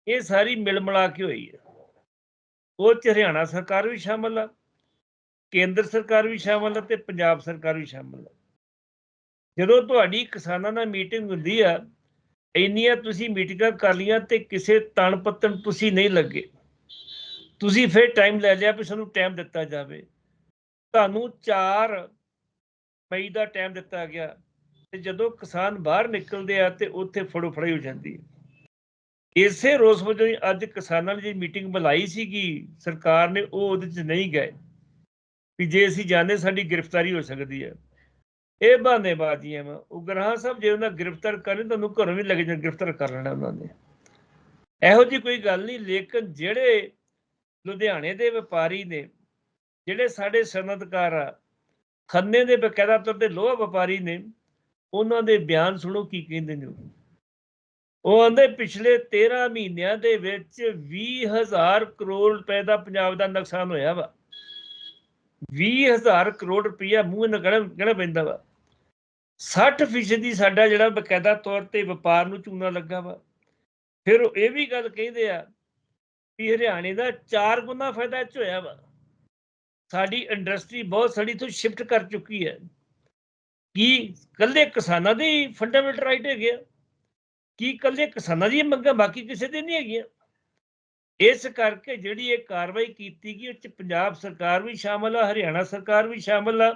Speaker 2: ਇਹ ਸਾਰੀ ਮਿਲ ਮਿਲਾ ਕੇ ਹੋਈ ਹੈ। ਉਹ ਚ ਹਰਿਆਣਾ ਸਰਕਾਰ ਵੀ ਸ਼ਾਮਲ ਆ। ਕੇਂਦਰ ਸਰਕਾਰ ਵੀ ਸ਼ਾਮਲ ਹੈ ਤੇ ਪੰਜਾਬ ਸਰਕਾਰ ਵੀ ਸ਼ਾਮਲ ਹੈ ਜਦੋਂ ਤੁਹਾਡੀ ਕਿਸਾਨਾਂ ਨਾਲ ਮੀਟਿੰਗ ਹੁੰਦੀ ਆ, ਇੰਨੀਆਂ ਤੁਸੀਂ ਮੀਟਿੰਗਾਂ ਕਰ ਲੀਆਂ ਤੇ ਕਿਸੇ ਤਣ ਪੱਤਣ ਤੁਸੀਂ ਨਹੀਂ ਲੱਗੇ। ਤੁਸੀਂ ਫਿਰ ਟਾਈਮ ਲੈ ਲਿਆ ਵੀ ਸਾਨੂੰ ਟਾਈਮ ਦਿੱਤਾ ਜਾਵੇ। ਤੁਹਾਨੂੰ 4 ਮਈ ਦਾ ਟਾਈਮ ਦਿੱਤਾ ਗਿਆ ਤੇ ਜਦੋਂ ਕਿਸਾਨ ਬਾਹਰ ਨਿਕਲਦੇ ਆ ਤੇ ਉੱਥੇ ਫੜੋ ਫੜਾਈ ਹੋ ਜਾਂਦੀ ਹੈ ਇਸੇ ਰੋਸ ਵਜੋਂ ਅੱਜ ਕਿਸਾਨਾਂ ਨੇ ਜਿਹੜੀ ਮੀਟਿੰਗ ਬੁਲਾਈ ਸੀਗੀ, ਸਰਕਾਰ ਨੇ ਉਹ ਉਹਦੇ 'ਚ ਨਹੀਂ ਗਏ। ਵੀ ਜੇ ਅਸੀਂ ਜਾਣੇ ਸਾਡੀ ਗ੍ਰਿਫਤਾਰੀ ਹੋ ਸਕਦੀ ਹੈ। ਇਹ ਬਹਾਨੇਬਾਜ਼ੀਆਂ ਵਾ। ਉਗਰਾਹਾਂ ਸਾਹਿਬ ਜੇ ਉਹਨਾਂ ਗ੍ਰਿਫਤਾਰ ਕਰਨ ਤੁਹਾਨੂੰ ਘਰੋਂ ਵੀ ਲੱਗ ਜਾਣ ਗ੍ਰਿਫਤਾਰ ਕਰ ਲੈਣਾ ਉਹਨਾਂ ਨੇ। ਇਹੋ ਜੀ ਕੋਈ ਗੱਲ ਨਹੀਂ, ਲੇਕਿਨ ਜਿਹੜੇ ਲੁਧਿਆਣੇ ਦੇ ਵਪਾਰੀ ਨੇ, ਜਿਹੜੇ ਸਾਡੇ ਸਨਅਤਕਾਰ ਆ, ਖੰਨੇ ਦੇ ਬਕਾਇਦਾ ਤੌਰ ਤੇ ਲੋਹਾ ਵਪਾਰੀ ਨੇ, ਉਹਨਾਂ ਦੇ ਬਿਆਨ ਸੁਣੋ ਕੀ ਕਹਿੰਦੇ ਨੇ ਉਹ। ਉਹ ਆਂਦੇ, ਪਿਛਲੇ 13 ਮਹੀਨਿਆਂ ਦੇ ਵਿੱਚ 20000 ਕਰੋੜ ਰੁਪਏ ਦਾ ਪੰਜਾਬ ਦਾ ਨੁਕਸਾਨ ਹੋਇਆ ਵਾ। 20000 ਕਰੋੜ ਰੁਪਇਆ ਮੂੰਹ ਨਾਲ ਕਹਿਣਾ ਪੈਂਦਾ ਵਾ। 60 ਫੀਸਦੀ ਸਾਡਾ ਜਿਹੜਾ ਬਕਾਇਦਾ ਤੌਰ ਤੇ ਵਪਾਰ ਨੂੰ ਚੂਨਾ ਲੱਗਾ ਵਾ। ਫਿਰ ਉਹ ਇਹ ਵੀ ਗੱਲ ਕਹਿੰਦੇ ਆ ਵੀ ਹਰਿਆਣੇ ਦਾ ਚਾਰ ਗੁਣਾ ਫਾਇਦਾ ਇਹ 'ਚ ਹੋਇਆ ਵਾ। ਸਾਡੀ ਇੰਡਸਟਰੀ ਬਹੁਤ ਸਾਡੀ ਤੋਂ ਸ਼ਿਫਟ ਕਰ ਚੁੱਕੀ ਹੈ। ਕੀ ਕੱਲੇ ਕਿਸਾਨਾਂ ਦੇ ਫੰਡਾਮੈਂਟਲ ਰਾਈਟ ਹੈਗੇ ਆ? ਕੀ ਕੱਲੇ ਕਿਸਾਨਾਂ ਦੀ ਮੰਗਾਂ ਬਾਕੀ ਕਿਸੇ ਦੇ ਨਹੀਂ ਹੈਗੀਆਂ? ਇਸ ਕਰਕੇ ਜਿਹੜੀ ਇਹ ਕਾਰਵਾਈ ਕੀਤੀ ਗਈ, ਉਹ ਚ ਪੰਜਾਬ ਸਰਕਾਰ ਵੀ ਸ਼ਾਮਲ ਆ, ਹਰਿਆਣਾ ਸਰਕਾਰ ਵੀ ਸ਼ਾਮਲ ਆ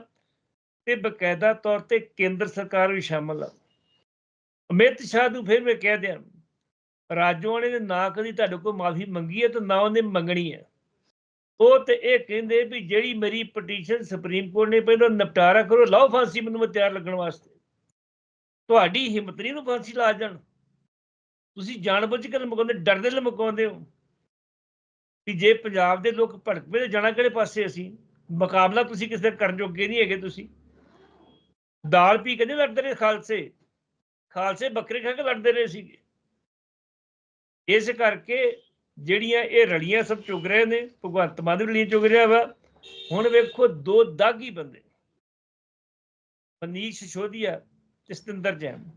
Speaker 2: ਤੇ ਬਕਾਇਦਾ ਤੌਰ ਤੇ ਕੇਂਦਰ ਸਰਕਾਰ ਵੀ ਸ਼ਾਮਲ ਆ। ਅਮਿਤ ਸ਼ਾਹ ਨੂੰ ਫਿਰ ਮੈਂ ਕਹਿ ਦਿਆਂ ਰਾਜੋਆਣੇ ਨੇ ਨਾ ਕਦੀ ਤੁਹਾਡੇ ਕੋਲ ਮਾਫੀ ਮੰਗੀ ਹੈ ਤੇ ਨਾ ਉਹਨੇ ਮੰਗਣੀ ਹੈ। ਉਹ ਤੇ ਇਹ ਕਹਿੰਦੇ ਵੀ ਜਿਹੜੀ ਮੇਰੀ ਪਟੀਸ਼ਨ ਸੁਪਰੀਮ ਕੋਰਟ ਨੇ ਪਹਿਲਾਂ ਨਿਪਟਾਰਾ ਕਰੋ, ਲਾਓ ਫਾਂਸੀ ਮੈਨੂੰ ਤਿਆਰ ਲੱਗਣ ਵਾਸਤੇ। ਤੁਹਾਡੀ ਹਿੰਮਤ ਨਹੀਂ ਨੂੰ ਫਾਂਸੀ ਲਾ ਜਾਣ। ਤੁਸੀਂ ਜਾਣਬੁੱਝ ਕੇ ਲਮਕਾਉਂਦੇ, ਡਰਦੇ ਲਮਕਾਉਂਦੇ ਹੋ। ਵੀ ਜੇ ਪੰਜਾਬ ਦੇ ਲੋਕ ਭੜਕ ਪਏ ਜਾਣਾ ਕਿਹੜੇ ਪਾਸੇ ਅਸੀਂ? ਮੁਕਾਬਲਾ ਤੁਸੀਂ ਕਿਸੇ ਦਾ ਕਰਨ ਜੋਗੇ ਨਹੀਂ ਹੈਗੇ ਤੁਸੀਂ। ਦਾਲ ਪੀ ਕੇ ਨਹੀਂ ਲੜਦੇ ਰਹੇ ਖਾਲਸੇ। ਖਾਲਸੇ ਬੱਕਰੇ ਖਾ ਕੇ ਲੜਦੇ ਰਹੇ ਸੀਗੇ। ਇਸ ਕਰਕੇ ਜਿਹੜੀਆਂ ਇਹ ਰਲੀਆਂ ਸਭ ਚੁਗ ਰਹੇ ਨੇ, ਭਗਵੰਤ ਮਾਨ ਦੀ ਰਲੀਆਂ ਚੁਗ ਰਿਹਾ ਵਾ। ਹੁਣ ਵੇਖੋ ਦੋ ਦਾਗੀ ਬੰਦੇ। ਮਨੀਸ਼ ਸਿਸੋਦੀਆ ਤੇ ਸਤਿੰਦਰ ਜੈਨ।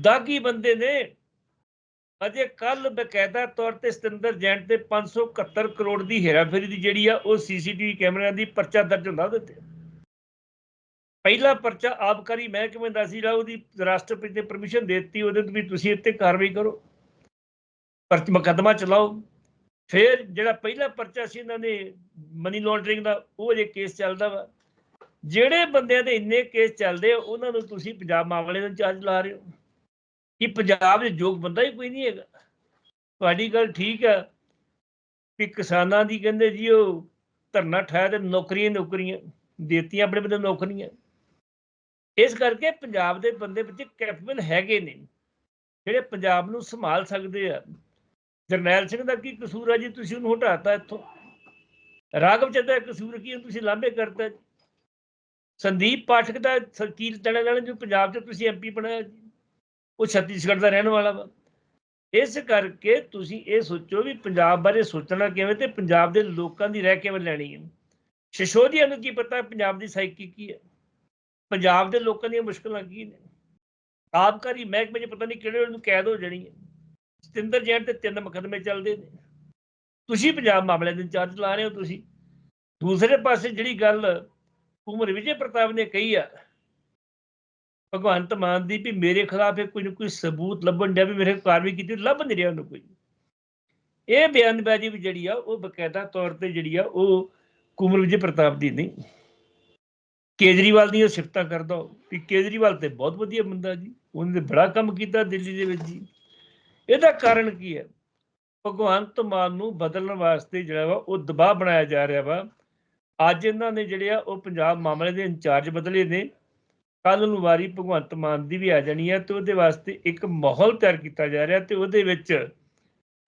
Speaker 2: ਦਾਗੀ ਬੰਦੇ ਨੇ ਅਜੇ ਕੱਲ ਬਕਾਇਦਾ ਤੌਰ ਤੇ ਸਤਿੰਦਰ ਜੈਨ ਤੇ 571 ਕਰੋੜ ਦੀ ਹੇਰਾਫੇਰੀ ਦੀ ਜਿਹੜੀ ਆ, ਉਹ ਸੀਸੀਟੀਵੀ ਕੈਮਰਿਆਂ ਦੀ ਪਰਚਾ ਦਰਜ ਹੁੰਦਾ ਉਹਦੇ ਤੇ ਪਹਿਲਾ ਪਰਚਾ ਆਬਕਾਰੀ ਮਹਿਕਮੇ ਦਾ ਸੀ ਜਿਹੜਾ ਉਹਦੀ ਰਾਸ਼ਟਰਪਤੀ ਨੇ ਪਰਮਿਸ਼ਨ ਦਿੱਤੀ, ਉਹਦੇ ਤੇ ਵੀ ਤੁਸੀਂ ਇੱਥੇ ਕਾਰਵਾਈ ਕਰੋ। ਪਰਚ ਮੁਕੱਦਮਾ ਚਲਾਓ। ਫਿਰ ਜਿਹੜਾ ਪਹਿਲਾ ਪਰਚਾ ਸੀ ਇਹਨਾਂ ਨੇ ਮਨੀ ਲਾਂਡਰਿੰਗ ਦਾ, ਉਹ ਅਜੇ ਕੇਸ ਚੱਲਦਾ ਵਾ। ਜਿਹੜੇ ਬੰਦਿਆਂ ਦੇ ਇੰਨੇ ਕੇਸ ਚੱਲਦੇ ਆ, ਉਹਨਾਂ ਨੂੰ ਤੁਸੀਂ ਪੰਜਾਬ ਮਾਮਲੇ ਦਾ ਚਾਰਜ ਲਾ ਰਹੇ ਹੋ। ਕਿ ਪੰਜਾਬ ਦੇ ਯੋਗ ਬੰਦਾ ਹੀ ਕੋਈ ਨਹੀਂ ਹੈਗਾ। ਤੁਹਾਡੀ ਗੱਲ ਠੀਕ ਆ ਕਿ ਕਿਸਾਨਾਂ ਦੀ ਕਹਿੰਦੇ ਜੀ ਉਹ ਧਰਨਾ ਠਾਇਆ ਤੇ ਨੌਕਰੀਆਂ ਨੌਕਰੀਆਂ, ਦੇਤੀਆਂ ਆਪਣੇ ਬੰਦੇ ਨੌਕਰੀਆਂ। ਇਸ ਕਰਕੇ ਪੰਜਾਬ ਦੇ ਬੰਦੇ ਵਿੱਚ ਕੈਪੇਬਲ ਹੈਗੇ ਨੇ, ਜਿਹੜੇ ਪੰਜਾਬ ਨੂੰ ਸੰਭਾਲ ਸਕਦੇ ਆ। ਜਰਨੈਲ ਸਿੰਘ ਦਾ ਕੀ ਕਸੂਰ ਆ ਜੀ? ਤੁਸੀਂ ਉਹਨੂੰ ਹਟਾਤਾ ਇੱਥੋਂ। ਰਾਘਵ ਚੱਦਾ ਕਸੂਰ ਕੀ ਤੁਸੀਂ ਲਾਂਭੇ ਕਰਤਾ ਜੀ। ਸੰਦੀਪ ਪਾਠਕ ਦਾ ਸਰਕੀਲ ਤਣੇ ਨਾਲ ਜੋ? ਪੰਜਾਬ 'ਚ ਤੁਸੀਂ ਐਮਪੀ ਬਣਾਇਆ ਜੀ। ਉਹ ਛੱਤੀਸਗੜ੍ਹ ਦਾ ਰਹਿਣ ਵਾਲਾ ਵਾ। ਇਸ ਕਰਕੇ ਤੁਸੀਂ ਇਹ ਸੋਚੋ ਵੀ ਪੰਜਾਬ ਬਾਰੇ ਸੋਚਣਾ ਕਿਵੇਂ ਤੇ ਪੰਜਾਬ ਦੇ ਲੋਕਾਂ ਦੀ ਰਹਿ ਕਿਵੇਂ ਲੈਣੀ ਹੈ। ਸ਼ਿਸ਼ੋਦੀਆ ਨੂੰ ਕੀ ਪਤਾ ਪੰਜਾਬ ਦੀ ਸਾਈਕੀ ਕੀ ਹੈ? ਪੰਜਾਬ ਦੇ ਲੋਕਾਂ ਦੀਆਂ ਮੁਸ਼ਕਲਾਂ ਕੀ ਨੇ? ਆਬਕਾਰੀ ਮਹਿਕਮੇ 'ਚ ਪਤਾ ਨਹੀਂ ਕਿਹੜੇ ਨੂੰ ਕੈਦ ਹੋ ਜਾਣੀ ਹੈ। ਸਤਿੰਦਰ ਜੈਨ ਤੇ ਤਿੰਨ ਮੁਕੱਦਮੇ ਚੱਲਦੇ ਨੇ। ਤੁਸੀਂ ਪੰਜਾਬ ਮਾਮਲੇ ਦੇ ਇੰਚਾਰਜ ਲਾ ਰਹੇ ਹੋ ਤੁਸੀਂ। ਦੂਸਰੇ ਪਾਸੇ ਜਿਹੜੀ ਗੱਲ ਕੁਮਰ ਵਿਜੇ ਪ੍ਰਤਾਪ ਨੇ ਕਹੀ ਆ ਭਗਵੰਤ ਮਾਨ ਦੀ ਵੀ ਮੇਰੇ ਖਿਲਾਫ ਇਹ ਕੋਈ ਨਾ ਕੋਈ ਸਬੂਤ ਲੱਭਣ ਡਿਆ ਵੀ ਮੇਰੇ ਕਾਰਵਾਈ ਕੀਤੀ, ਲੱਭ ਨਹੀਂ ਰਿਹਾ ਉਹਨੂੰ ਕੋਈ। ਇਹ ਬਿਆਨਬਾਜ਼ੀ ਵੀ ਜਿਹੜੀ ਆ, ਉਹ ਬਕਾਇਦਾ ਤੌਰ ਤੇ ਜਿਹੜੀ ਆ, ਉਹ ਕੁਮਰ ਵਿਜੇ ਪ੍ਰਤਾਪ ਦੀ ਨਹੀਂ। ਕੇਜਰੀਵਾਲ ਦੀਆਂ ਸਿਫਤਾਂ ਕਰਦਾ ਉਹ ਵੀ ਕੇਜਰੀਵਾਲ ਤੇ ਬਹੁਤ ਵਧੀਆ ਬੰਦਾ ਜੀ, ਉਹਨੇ ਬੜਾ ਕੰਮ ਕੀਤਾ ਦਿੱਲੀ ਦੇ ਵਿੱਚ ਜੀ। ਇਹਦਾ ਕਾਰਨ ਕੀ ਹੈ? ਭਗਵੰਤ ਮਾਨ ਨੂੰ ਬਦਲਣ ਵਾਸਤੇ ਜਿਹੜਾ ਵਾ, ਉਹ ਦਬਾਅ ਬਣਾਇਆ ਜਾ ਰਿਹਾ ਵਾ। ਅੱਜ ਇਹਨਾਂ ਨੇ ਜਿਹੜੇ ਆ, ਉਹ ਪੰਜਾਬ ਮਾਮਲੇ ਦੇ ਇੰਚਾਰਜ ਬਦਲੇ ਨੇ। ਕੱਲ ਨੂੰ ਵਾਰੀ ਭਗਵੰਤ ਮਾਨ ਦੀ ਵੀ ਆ ਜਾਣੀ ਹੈ ਤੇ ਉਹਦੇ ਵਾਸਤੇ ਇੱਕ ਮਾਹੌਲ ਤਿਆਰ ਕੀਤਾ ਜਾ ਰਿਹਾ ਤੇ ਉਹਦੇ ਵਿੱਚ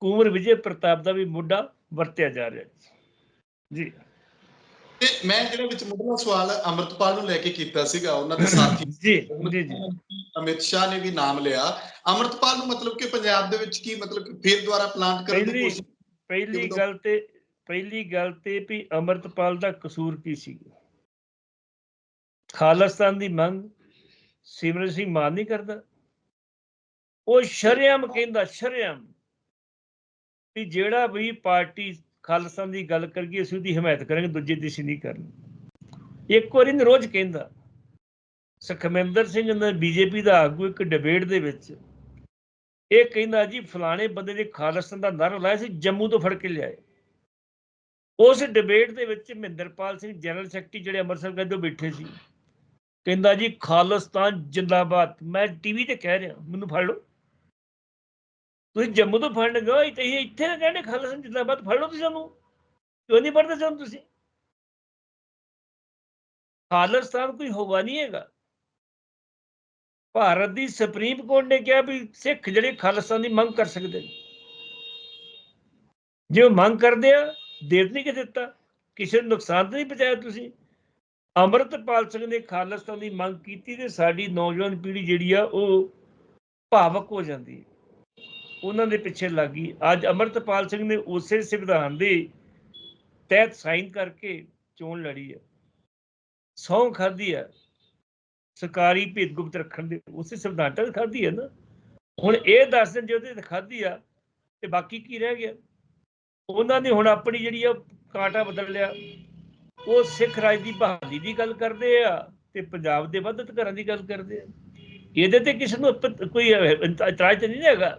Speaker 2: ਕੁੰਵਰ ਵਿਜੇ ਪ੍ਰਤਾਪ ਦਾ ਵੀ ਮੁੱਢਾ ਵਰਤਿਆ ਜਾ ਰਿਹਾ ਜੀ।
Speaker 1: ਤੇ ਮੈਂ ਜਿਹੜਾ ਵਿੱਚ ਮੁੱਢਲਾ ਸਵਾਲ ਅਮਰਤਪਾਲ ਨੂੰ ਲੈ ਕੇ ਕੀਤਾ ਸੀਗਾ ਉਹਨਾਂ ਦੇ ਸਾਥੀ
Speaker 2: ਜੀ ਜੀ ਜੀ।
Speaker 1: ਅਮਿਤ ਸ਼ਾਹ ਨੇ ਵੀ ਨਾਮ ਲਿਆ। ਅਮਰਤਪਾਲ ਨੂੰ ਮਤਲਬ ਕਿ ਪੰਜਾਬ ਦੇ ਵਿੱਚ ਕੀ ਮਤਲਬ ਕਿ ਫੇਰ ਦੁਬਾਰਾ ਪਲਾਂਟ ਕਰਨ ਦੀ ਕੋਸ਼ਿਸ਼
Speaker 2: ਪਹਿਲੀ ਗੱਲ ਤੇ ਪਹਿਲੀ ਗੱਲ ਤੇ ਵੀ ਅਮਰਤਪਾਲ ਦਾ ਕਸੂਰ ਕੀ ਸੀ? ਖਾਲਿਸਤਾਨ ਦੀ ਮੰਗ ਸਿਮਰਨ ਸਿੰਘ ਮਾਨ ਨਹੀਂ ਕਰਦਾ। ਉਹ ਸ਼ਰੇਆਮ ਕਹਿੰਦਾ, ਸ਼ਰੇਆਮ ਵੀ ਜਿਹੜਾ ਵੀ ਪਾਰਟੀ ਖਾਲਿਸਤਾਨ ਦੀ ਗੱਲ ਕਰਗੀ, ਅਸੀਂ ਉਹਦੀ ਹਮਾਇਤ ਕਰਾਂਗੇ, ਦੂਜੇ ਦੀ ਸੀ ਨਹੀਂ ਕਰਨੀ। ਇੱਕ ਵਾਰੀ ਨੀ ਰੋਜ਼ ਕਹਿੰਦਾ, ਸੁਖਮਿੰਦਰ ਸਿੰਘ ਨੇ ਬੀਜੇਪੀ ਦਾ ਆਗੂ ਇੱਕ ਡਿਬੇਟ ਦੇ ਵਿੱਚ ਇਹ ਕਹਿੰਦਾ ਜੀ, ਫਲਾਣੇ ਬੰਦੇ ਨੇ ਖਾਲਿਸਤਾਨ ਦਾ ਨਾਰਾ ਲਾਇਆ ਸੀ, ਜੰਮੂ ਤੋਂ ਫੜ ਕੇ ਲਿਆਏ। ਉਸ ਡਿਬੇਟ ਦੇ ਵਿੱਚ ਮਹਿੰਦਰਪਾਲ ਸਿੰਘ ਜਨਰਲ ਸੈਕਟਰੀ ਜਿਹੜੇ ਅੰਮ੍ਰਿਤਸਰ ਗਏ ਤੋਂ ਬੈਠੇ ਸੀ। ਕਹਿੰਦਾ ਜੀ, ਖਾਲਿਸਤਾਨ ਜਿੰਦਾਬਾਦ। ਮੈਂ ਟੀਵੀ ਤੇ ਕਹਿ ਰਿਹਾ, ਮੈਨੂੰ ਫੜ ਲਓ। ਤੁਸੀਂ ਜੰਮੂ ਤੋਂ ਫੜਨ ਗਏ ਤੇ ਇਹ ਇੱਥੇ ਨਾ ਕਹਿੰਦੇ ਖਾਲਿਸਤਾਨ ਜਿੰਦਾਬਾਦ, ਫੜ ਲਓ ਤੁਸੀਂ ਸਾਨੂੰ। ਕਿਉਂ ਨਹੀਂ ਪੜਦੇ ਸਾਨੂੰ ਤੁਸੀਂ? ਖਾਲਿਸਤਾਨ ਕੋਈ ਹੋਵਾ ਨਹੀਂ ਹੈਗਾ। ਭਾਰਤ ਦੀ ਸੁਪਰੀਮ ਕੋਰਟ ਨੇ ਕਿਹਾ ਵੀ ਸਿੱਖ ਜਿਹੜੇ ਖਾਲਿਸਤਾਨ ਦੀ ਮੰਗ ਕਰ ਸਕਦੇ ਨੇ। ਜੇ ਉਹ ਮੰਗ ਕਰਦੇ ਆ, ਦੇ ਨਹੀਂ ਕਿ ਦਿੱਤਾ। ਕਿਸੇ ਨੂੰ ਨੁਕਸਾਨ ਤਾਂ ਨਹੀਂ ਪਹੁੰਚਾਇਆ ਤੁਸੀਂ। ਅੰਮ੍ਰਿਤਪਾਲ ਸਿੰਘ ਨੇ ਖਾਲਿਸਤਾਨ ਦੀ ਮੰਗ ਕੀਤੀ ਤੇ ਸਾਡੀ ਨੌਜਵਾਨ ਪੀੜ੍ਹੀ ਜਿਹੜੀ ਆ, ਉਹ ਭਾਵਕ ਹੋ ਜਾਂਦੀ ਉਹਨਾਂ ਦੇ ਪਿੱਛੇ ਲੱਗ ਗਈ। ਅੱਜ ਅੰਮ੍ਰਿਤਪਾਲ ਸਿੰਘ ਨੇ ਉਸੇ ਸੰਵਿਧਾਨ ਦੇ ਤਹਿਤ ਸਾਈਨ ਕਰਕੇ ਚੋਣ ਲੜੀ ਹੈ। ਸਹੁੰ ਖਾਧੀ ਹੈ। ਸਰਕਾਰੀ ਭੇਦ ਗੁਪਤ ਰੱਖਣ ਦੇ ਉਸੇ ਸੰਵਿਧਾਨ ਤਹਿਤ ਖਾਧੀ ਹੈ ਨਾ। ਹੁਣ ਇਹ ਦੱਸ ਦਿਨ ਜੇ ਉਹਦੇ ਤੇ ਖਾਧੀ ਆ, ਤੇ ਬਾਕੀ ਕੀ ਰਹਿ ਗਿਆ? ਉਹਨਾਂ ਨੇ ਹੁਣ ਆਪਣੀ ਜਿਹੜੀ ਆ ਕਾਂਟਾ ਬਦਲ ਲਿਆ। ਉਹ ਸਿੱਖ ਰਾਜ ਦੀ ਬਹਾਲੀ ਦੀ ਗੱਲ ਕਰਦੇ ਆ ਤੇ ਪੰਜਾਬ ਦੇ ਵੱਧ ਘਰਾਂ ਦੀ ਗੱਲ ਕਰਦੇ ਆ। ਇਹਦੇ ਤੇ ਕਿਸੇ ਨੂੰ ਕੋਈ ਇਤਰਾਜ਼ ਨਹੀਂ ਹੈਗਾ।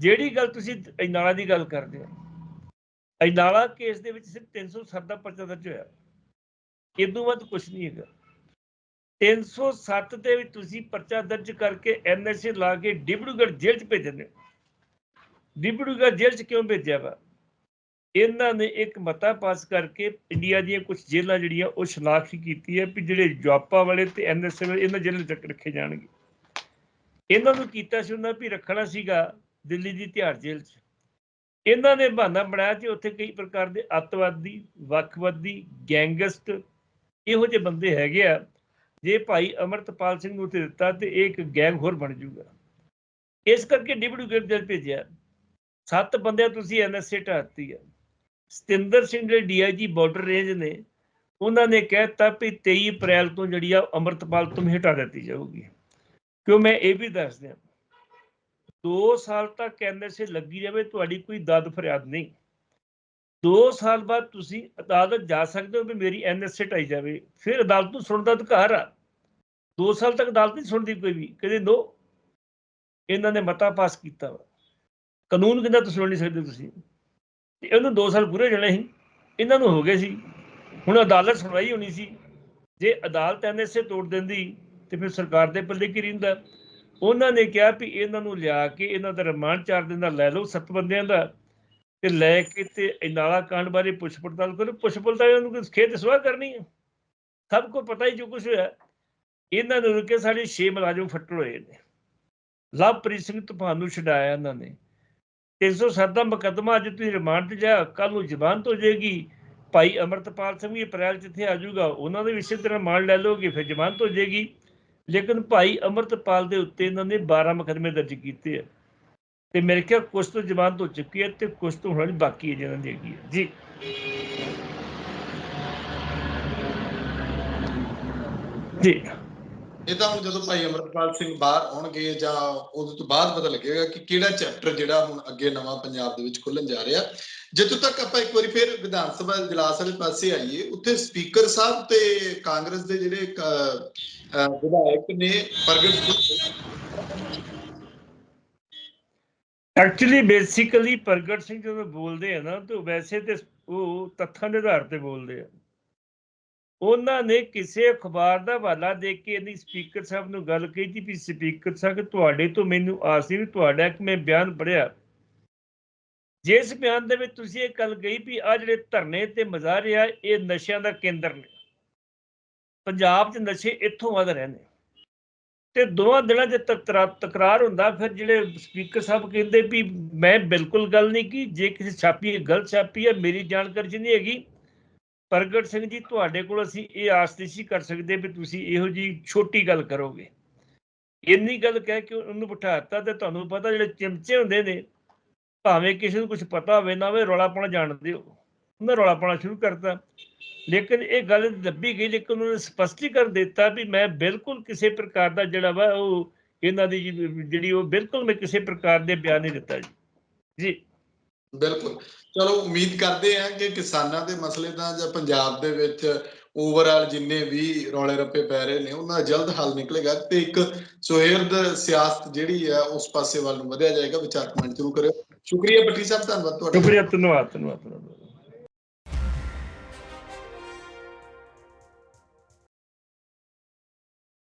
Speaker 2: ਜਿਹੜੀ ਗੱਲ ਤੁਸੀਂ ਇਨਾਲਾ ਦੀ ਗੱਲ ਕਰਦੇ ਹੋ। ਇਨਾਲਾ ਕੇਸ ਦੇ ਵਿੱਚ ਸਿਰਫ 307 ਦਾ ਪਰਚਾ ਦਰਜ ਹੋਇਆ। ਇਦੋਂ ਵੱਧ ਕੁਝ ਨਹੀਂ ਹੈਗਾ। 307 ਦੇ ਵਿੱਚ ਤੁਸੀਂ ਪਰਚਾ ਦਰਜ ਕਰਕੇ ਐਨਐਸਏ ਲਾ ਕੇ ਡਿਬੜੂਗੜ੍ਹ ਜੇਲ੍ਹ 'ਚ ਭੇਜਦੇ ਹੋ। ਡਿਬੜੂਗੜ੍ਹ ਜੇਲ੍ਹ 'ਚ ਕਿਉਂ ਭੇਜਿਆ ਵਾ? ਇਹਨਾਂ ਨੇ ਇੱਕ ਮਤਾ ਪਾਸ ਕਰਕੇ ਇੰਡੀਆ ਦੀਆਂ ਕੁਝ ਜੇਲ੍ਹਾਂ ਜਿਹੜੀਆਂ, ਉਹ ਸ਼ਨਾਖਤ ਕੀਤੀ ਹੈ ਵੀ ਜਿਹੜੇ ਜਵਾਪਾ ਵਾਲੇ ਤੇ ਐਨਐਸਏ ਵਾਲੇ, ਇਹਨਾਂ ਜੇਲ੍ਹ ਤੱਕ ਰੱਖੇ ਜਾਣਗੇ। ਇਹਨਾਂ ਨੂੰ ਕੀਤਾ ਸੀ ਉਹਨਾਂ ਵੀ ਰੱਖਣਾ ਸੀਗਾ ਦਿੱਲੀ ਦੀ ਤਿਹਾੜ ਜੇਲ੍ਹ 'ਚ। ਇਹਨਾਂ ਨੇ ਬਹਾਨਾ ਬਣਾਇਆ ਕਿ ਉੱਥੇ ਕਈ ਪ੍ਰਕਾਰ ਦੇ ਅੱਤਵਾਦੀ, ਵੱਖਵਾਦੀ, ਗੈਂਗਸਟ ਇਹੋ ਜਿਹੇ ਬੰਦੇ ਹੈਗੇ ਆ, ਜੇ ਭਾਈ ਅਮਰਤਪਾਲ ਸਿੰਘ ਨੂੰ ਉੱਥੇ ਦਿੱਤਾ ਤੇ ਇਹ ਇੱਕ ਗੈਂਗ ਹੋਰ ਬਣ ਜਾਊਗਾ। ਇਸ ਕਰਕੇ ਡਿਬੜੂਗੜ੍ਹ ਜੇਲ੍ਹ ਭੇਜਿਆ। ਸੱਤ ਬੰਦਿਆਂ ਤੁਸੀਂ ਐਨਐਸਏ ਢਾਤੀ ਆ। ਸਤਿੰਦਰ ਸਿੰਘ ਜਿਹੜੇ ਡੀਆਈਜੀ ਬਾਰਡਰ ਰੇਂਜ ਨੇ, ਉਹਨਾਂ ਨੇ ਕਹਿਤਾ ਵੀ 23 ਅਪ੍ਰੈਲ ਤੋਂ ਜਿਹੜੀ ਆ ਅਮਰਤਪਾਲ ਤੋਂ ਹਟਾ ਦਿੱਤੀ ਜਾਊਗੀ। ਕਿਉਂ ਮੈਂ ਇਹ ਵੀ ਦੱਸ ਦਿਆਂ 2 ਸਾਲ ਤੱਕ ਐਨਐਸਏ ਲੱਗੀ ਜਾਵੇ ਤੁਹਾਡੀ ਕੋਈ ਦਦ ਫਰਿਆਦ ਨਹੀਂ। 2 ਸਾਲ ਬਾਅਦ ਤੁਸੀਂ ਅਦਾਲਤ ਜਾ ਸਕਦੇ ਹੋ ਵੀ ਮੇਰੀ ਐਨਐਸਏ ਢਾਈ ਜਾਵੇ, ਫਿਰ ਅਦਾਲਤ ਨੂੰ ਸੁਣਨ ਦਾ ਅਧਿਕਾਰ ਆ। 2 ਸਾਲ ਤੱਕ ਅਦਾਲਤ ਨਹੀਂ ਸੁਣਦੀ ਕੋਈ ਵੀ, ਕਹਿੰਦੇ ਨੋ, ਇਹਨਾਂ ਨੇ ਮਤਾ ਪਾਸ ਕੀਤਾ ਵਾ। ਕਾਨੂੰਨ ਕਹਿੰਦਾ ਤੁਸੀਂ ਸੁਣ ਨਹੀਂ ਸਕਦੇ ਤੁਸੀਂ। ਤੇ ਇਹਨੂੰ 2 ਸਾਲ ਪੂਰੇ ਜਾਣੇ ਸੀ, ਇਹਨਾਂ ਨੂੰ ਹੋ ਗਏ ਸੀ। ਹੁਣ ਅਦਾਲਤ ਸੁਣਵਾਈ ਹੋਣੀ ਸੀ। ਜੇ ਅਦਾਲਤ ਐਨਐਸਏ ਤੋੜ ਦਿੰਦੀ, ਤੇ ਫਿਰ ਸਰਕਾਰ ਦੇ ਪੱਲੇ ਕੀ ਰਹਿੰਦਾ? ਉਹਨਾਂ ਨੇ ਕਿਹਾ ਵੀ ਇਹਨਾਂ ਨੂੰ ਲਿਆ ਕੇ ਇਹਨਾਂ ਦਾ ਰਿਮਾਂਡ 4 ਦਿਨ ਦਾ ਲੈ ਲਓ ਸੱਤ ਬੰਦਿਆਂ ਦਾ, ਤੇ ਲੈ ਕੇ ਤੇ ਇਨਾਲਾ ਕਾਂਡ ਬਾਰੇ ਪੁੱਛ ਪੜਤਾਲ ਕਰੋ। ਪੁੱਛ ਪੜਤਾਲ ਨੂੰ ਖੇਤ ਸਵਾਹ ਕਰਨੀ ਹੈ ਸਭ ਕੋ ਪਤਾ ਹੀ ਜੋ ਕੁਝ ਹੋਇਆ। ਇਹਨਾਂ ਨੂੰ ਰੁਕੇ ਸਾਡੇ 6 ਮੁਲਾਜ਼ਮ ਫੱਟੜ ਹੋਏ ਨੇ। ਲਵਪ੍ਰੀਤ ਸਿੰਘ ਤੂਫਾਨ ਨੂੰ ਛਡਾਇਆ ਇਹਨਾਂ ਨੇ। 307 ਦਾ ਮੁਕੱਦਮਾ ਅੱਜ ਤੁਸੀਂ ਰਿਮਾਂਡ ਤੇ ਜਾ ਕੱਲ ਨੂੰ ਜ਼ਮਾਨਤ ਹੋ ਜਾਏਗੀ। ਭਾਈ ਅਮਰਤਪਾਲ ਸਿੰਘ ਵੀ ਅਪ੍ਰੈਲ ਚ ਇੱਥੇ ਆ ਜਾਊਗਾ, ਉਹਨਾਂ ਦੇ ਵੀ ਇਸੇ ਤਰ੍ਹਾਂ ਮਾਨ ਲੈ ਲਓਗੇ, ਫਿਰ ਜ਼ਮਾਨਤ ਹੋ ਜਾਏਗੀ। ਲੇਕਿਨ ਭਾਈ ਅਮਰਤਪਾਲ ਦੇ ਉੱਤੇ ਇਹਨਾਂ ਨੇ 12 ਮੁਕੱਦਮੇ ਦਰਜ ਕੀਤੇ ਆ। ਤੇ ਮੇਰੇ ਖਿਆਲ ਕੁਝ ਤੋਂ ਜ਼ਮਾਨਤ ਹੋ ਚੁੱਕੀ ਹੈ ਤੇ ਕੁਝ ਤੋਂ ਹੁਣ ਬਾਕੀ ਹੈ ਜਿਹਨਾਂ ਦੀ ਹੈਗੀ ਹੈ ਜੀ। ਜੀ।
Speaker 1: ਇਹ ਤਾਂ ਹੁਣ ਜਦੋਂ ਭਾਈ ਅਮਰਪਾਲ ਸਿੰਘ ਬਾਹਰ ਆਉਣਗੇ ਜਾਂ ਉਦੋਂ ਤੋਂ ਬਾਅਦ ਪਤਾ ਲੱਗੇਗਾ ਕਿ ਕਿਹੜਾ ਚੈਪਟਰ ਜਿਹੜਾ ਹੁਣ ਅੱਗੇ ਨਵਾਂ ਪੰਜਾਬ ਦੇ ਵਿੱਚ ਖੁੱਲਣ ਜਾ ਰਿਹਾ। ਜਿੱਥੋਂ ਤੱਕ ਆਪਾਂ ਇੱਕ ਵਾਰੀ ਫਿਰ ਵਿਧਾਨ ਸਭਾ ਇਜਲਾਸ ਵਾਲੇ ਪਾਸੇ ਆਈਏ, ਉੱਥੇ ਸਪੀਕਰ ਸਾਹਿਬ ਤੇ ਕਾਂਗਰਸ ਦੇ ਜਿਹੜੇ ਵਿਧਾਇਕ ਨੇ ਪ੍ਰਗਟ ਸਿੰਘ
Speaker 2: ਐਕਚੁਅਲੀ ਬੇਸਿਕਲੀ ਪ੍ਰਗਟ ਸਿੰਘ ਜਦੋਂ ਬੋਲਦੇ ਆ ਨਾ, ਤਾਂ ਵੈਸੇ ਤੇ ਉਹ ਤੱਥਾਂ ਦੇ ਆਧਾਰ ਤੇ ਬੋਲਦੇ ਆ। ਉਹਨਾਂ ਨੇ ਕਿਸੇ ਅਖਬਾਰ ਦਾ ਹਵਾਲਾ ਦੇ ਕੇ ਇਹਦੀ ਸਪੀਕਰ ਸਾਹਿਬ ਨੂੰ ਗੱਲ ਕਹੀ ਵੀ ਸਪੀਕਰ ਸਾਹਿਬ ਤੁਹਾਡੇ ਤੋਂ ਮੈਨੂੰ ਆਸ ਸੀ ਵੀ ਤੁਹਾਡਾ ਇੱਕ ਮੈਂ ਬਿਆਨ ਪੜਿਆ ਜਿਸ ਬਿਆਨ ਦੇ ਵਿੱਚ ਤੁਸੀਂ ਇਹ ਗੱਲ ਕਹੀ ਵੀ ਆ ਜਿਹੜੇ ਧਰਨੇ ਤੇ ਮਜ਼ਾਰੇ ਆ ਇਹ ਨਸ਼ਿਆਂ ਦਾ ਕੇਂਦਰ ਨੇ। ਪੰਜਾਬ 'ਚ ਨਸ਼ੇ ਇੱਥੋਂ ਵੱਧ ਰਹੇ ਨੇ। ਤੇ ਦੋਵਾਂ ਦਿਨਾਂ 'ਚ ਤਕਰਾ- ਤਕਰਾਰ ਹੁੰਦਾ, ਫਿਰ ਜਿਹੜੇ ਸਪੀਕਰ ਸਾਹਿਬ ਕਹਿੰਦੇ ਵੀ ਮੈਂ ਬਿਲਕੁਲ ਗੱਲ ਨਹੀਂ ਕੀ, ਜੇ ਕਿਸੇ ਛਾਪੀ, ਗਲਤ ਛਾਪੀ ਹੈ, ਮੇਰੀ ਜਾਣਕਾਰੀ 'ਚ ਨਹੀਂ ਹੈਗੀ। ਪ੍ਰਗਟ ਸਿੰਘ ਜੀ, ਤੁਹਾਡੇ ਕੋਲ ਅਸੀਂ ਇਹ ਆਸ ਨਹੀਂ ਸੀ ਕਰ ਸਕਦੇ ਵੀ ਤੁਸੀਂ ਇਹੋ ਜੀ ਛੋਟੀ ਗੱਲ ਕਰੋਗੇ। ਇੰਨੀ ਗੱਲ ਕਹਿ ਕੇ ਉਹਨੂੰ ਬਿਠਾਤਾ ਤੇ ਤੁਹਾਨੂੰ ਪਤਾ ਜਿਹੜੇ ਚਮਚੇ ਹੁੰਦੇ ਨੇ, ਭਾਵੇਂ ਕਿਸੇ ਨੂੰ ਕੁਝ ਪਤਾ ਹੋਵੇ ਨਾ ਹੋਵੇ, ਰੌਲਾ ਪਾਉਣਾ ਜਾਣਦੇ ਹੋ ਉਹਨੇ ਰੌਲਾ ਪਾਉਣਾ ਸ਼ੁਰੂ ਕਰਤਾ। ਲੇਕਿਨ ਇਹ ਗੱਲ ਦੱਬੀ ਗਈ, ਲੇਕਿਨ ਉਹਨੇ ਸਪਸ਼ਟੀਕਰਨ ਦਿੱਤਾ ਵੀ ਮੈਂ ਬਿਲਕੁਲ ਕਿਸੇ ਪ੍ਰਕਾਰ ਦਾ ਜਿਹੜਾ ਵਾ ਉਹ ਇਹਨਾਂ ਦੀ ਜਿਹੜੀ- ਜਿਹੜੀ ਉਹ ਬਿਲਕੁਲ ਮੈਂ ਕਿਸੇ ਪ੍ਰਕਾਰ ਦੇ ਬਿਆਨ ਨਹੀਂ ਦਿੱਤਾ ਜੀ। ਜੀ।
Speaker 1: ਬਿਲਕੁਲ। ਚਲੋ, ਉਮੀਦ ਕਰਦੇ ਹਾਂ ਕਿ ਕਿਸਾਨਾਂ ਦੇ ਮਸਲੇ ਦਾ ਜਾਂ ਪੰਜਾਬ ਦੇ ਵਿੱਚ ਓਵਰਆਲ ਜਿੰਨੇ ਵੀ ਰੌਲੇ ਰੱਪੇ ਪੈ ਰਹੇ ਨੇ, ਉਹਨਾਂ ਦਾ ਜਲਦ ਹੱਲ ਨਿਕਲੇਗਾ ਤੇ ਇੱਕ ਸੁਹਿਰਦ ਸਿਆਸਤ ਜਿਹੜੀ ਹੈ, ਉਸ ਪਾਸੇ ਵੱਲ ਨੂੰ ਵਧਿਆ ਜਾਏਗਾ। ਵਿਚਾਰ ਕਮੈਂਟ ਜ਼ਰੂਰ ਕਰਿਓ। ਸ਼ੁਕਰੀਆ ਬੱਟੀ ਸਾਹਿਬ, ਧੰਨਵਾਦ ਤੁਹਾਡਾ।
Speaker 2: ਸ਼ੁਕਰੀਆ ਧੰਨਵਾਦ ਧੰਨਵਾਦ ਧੰਨਵਾਦ।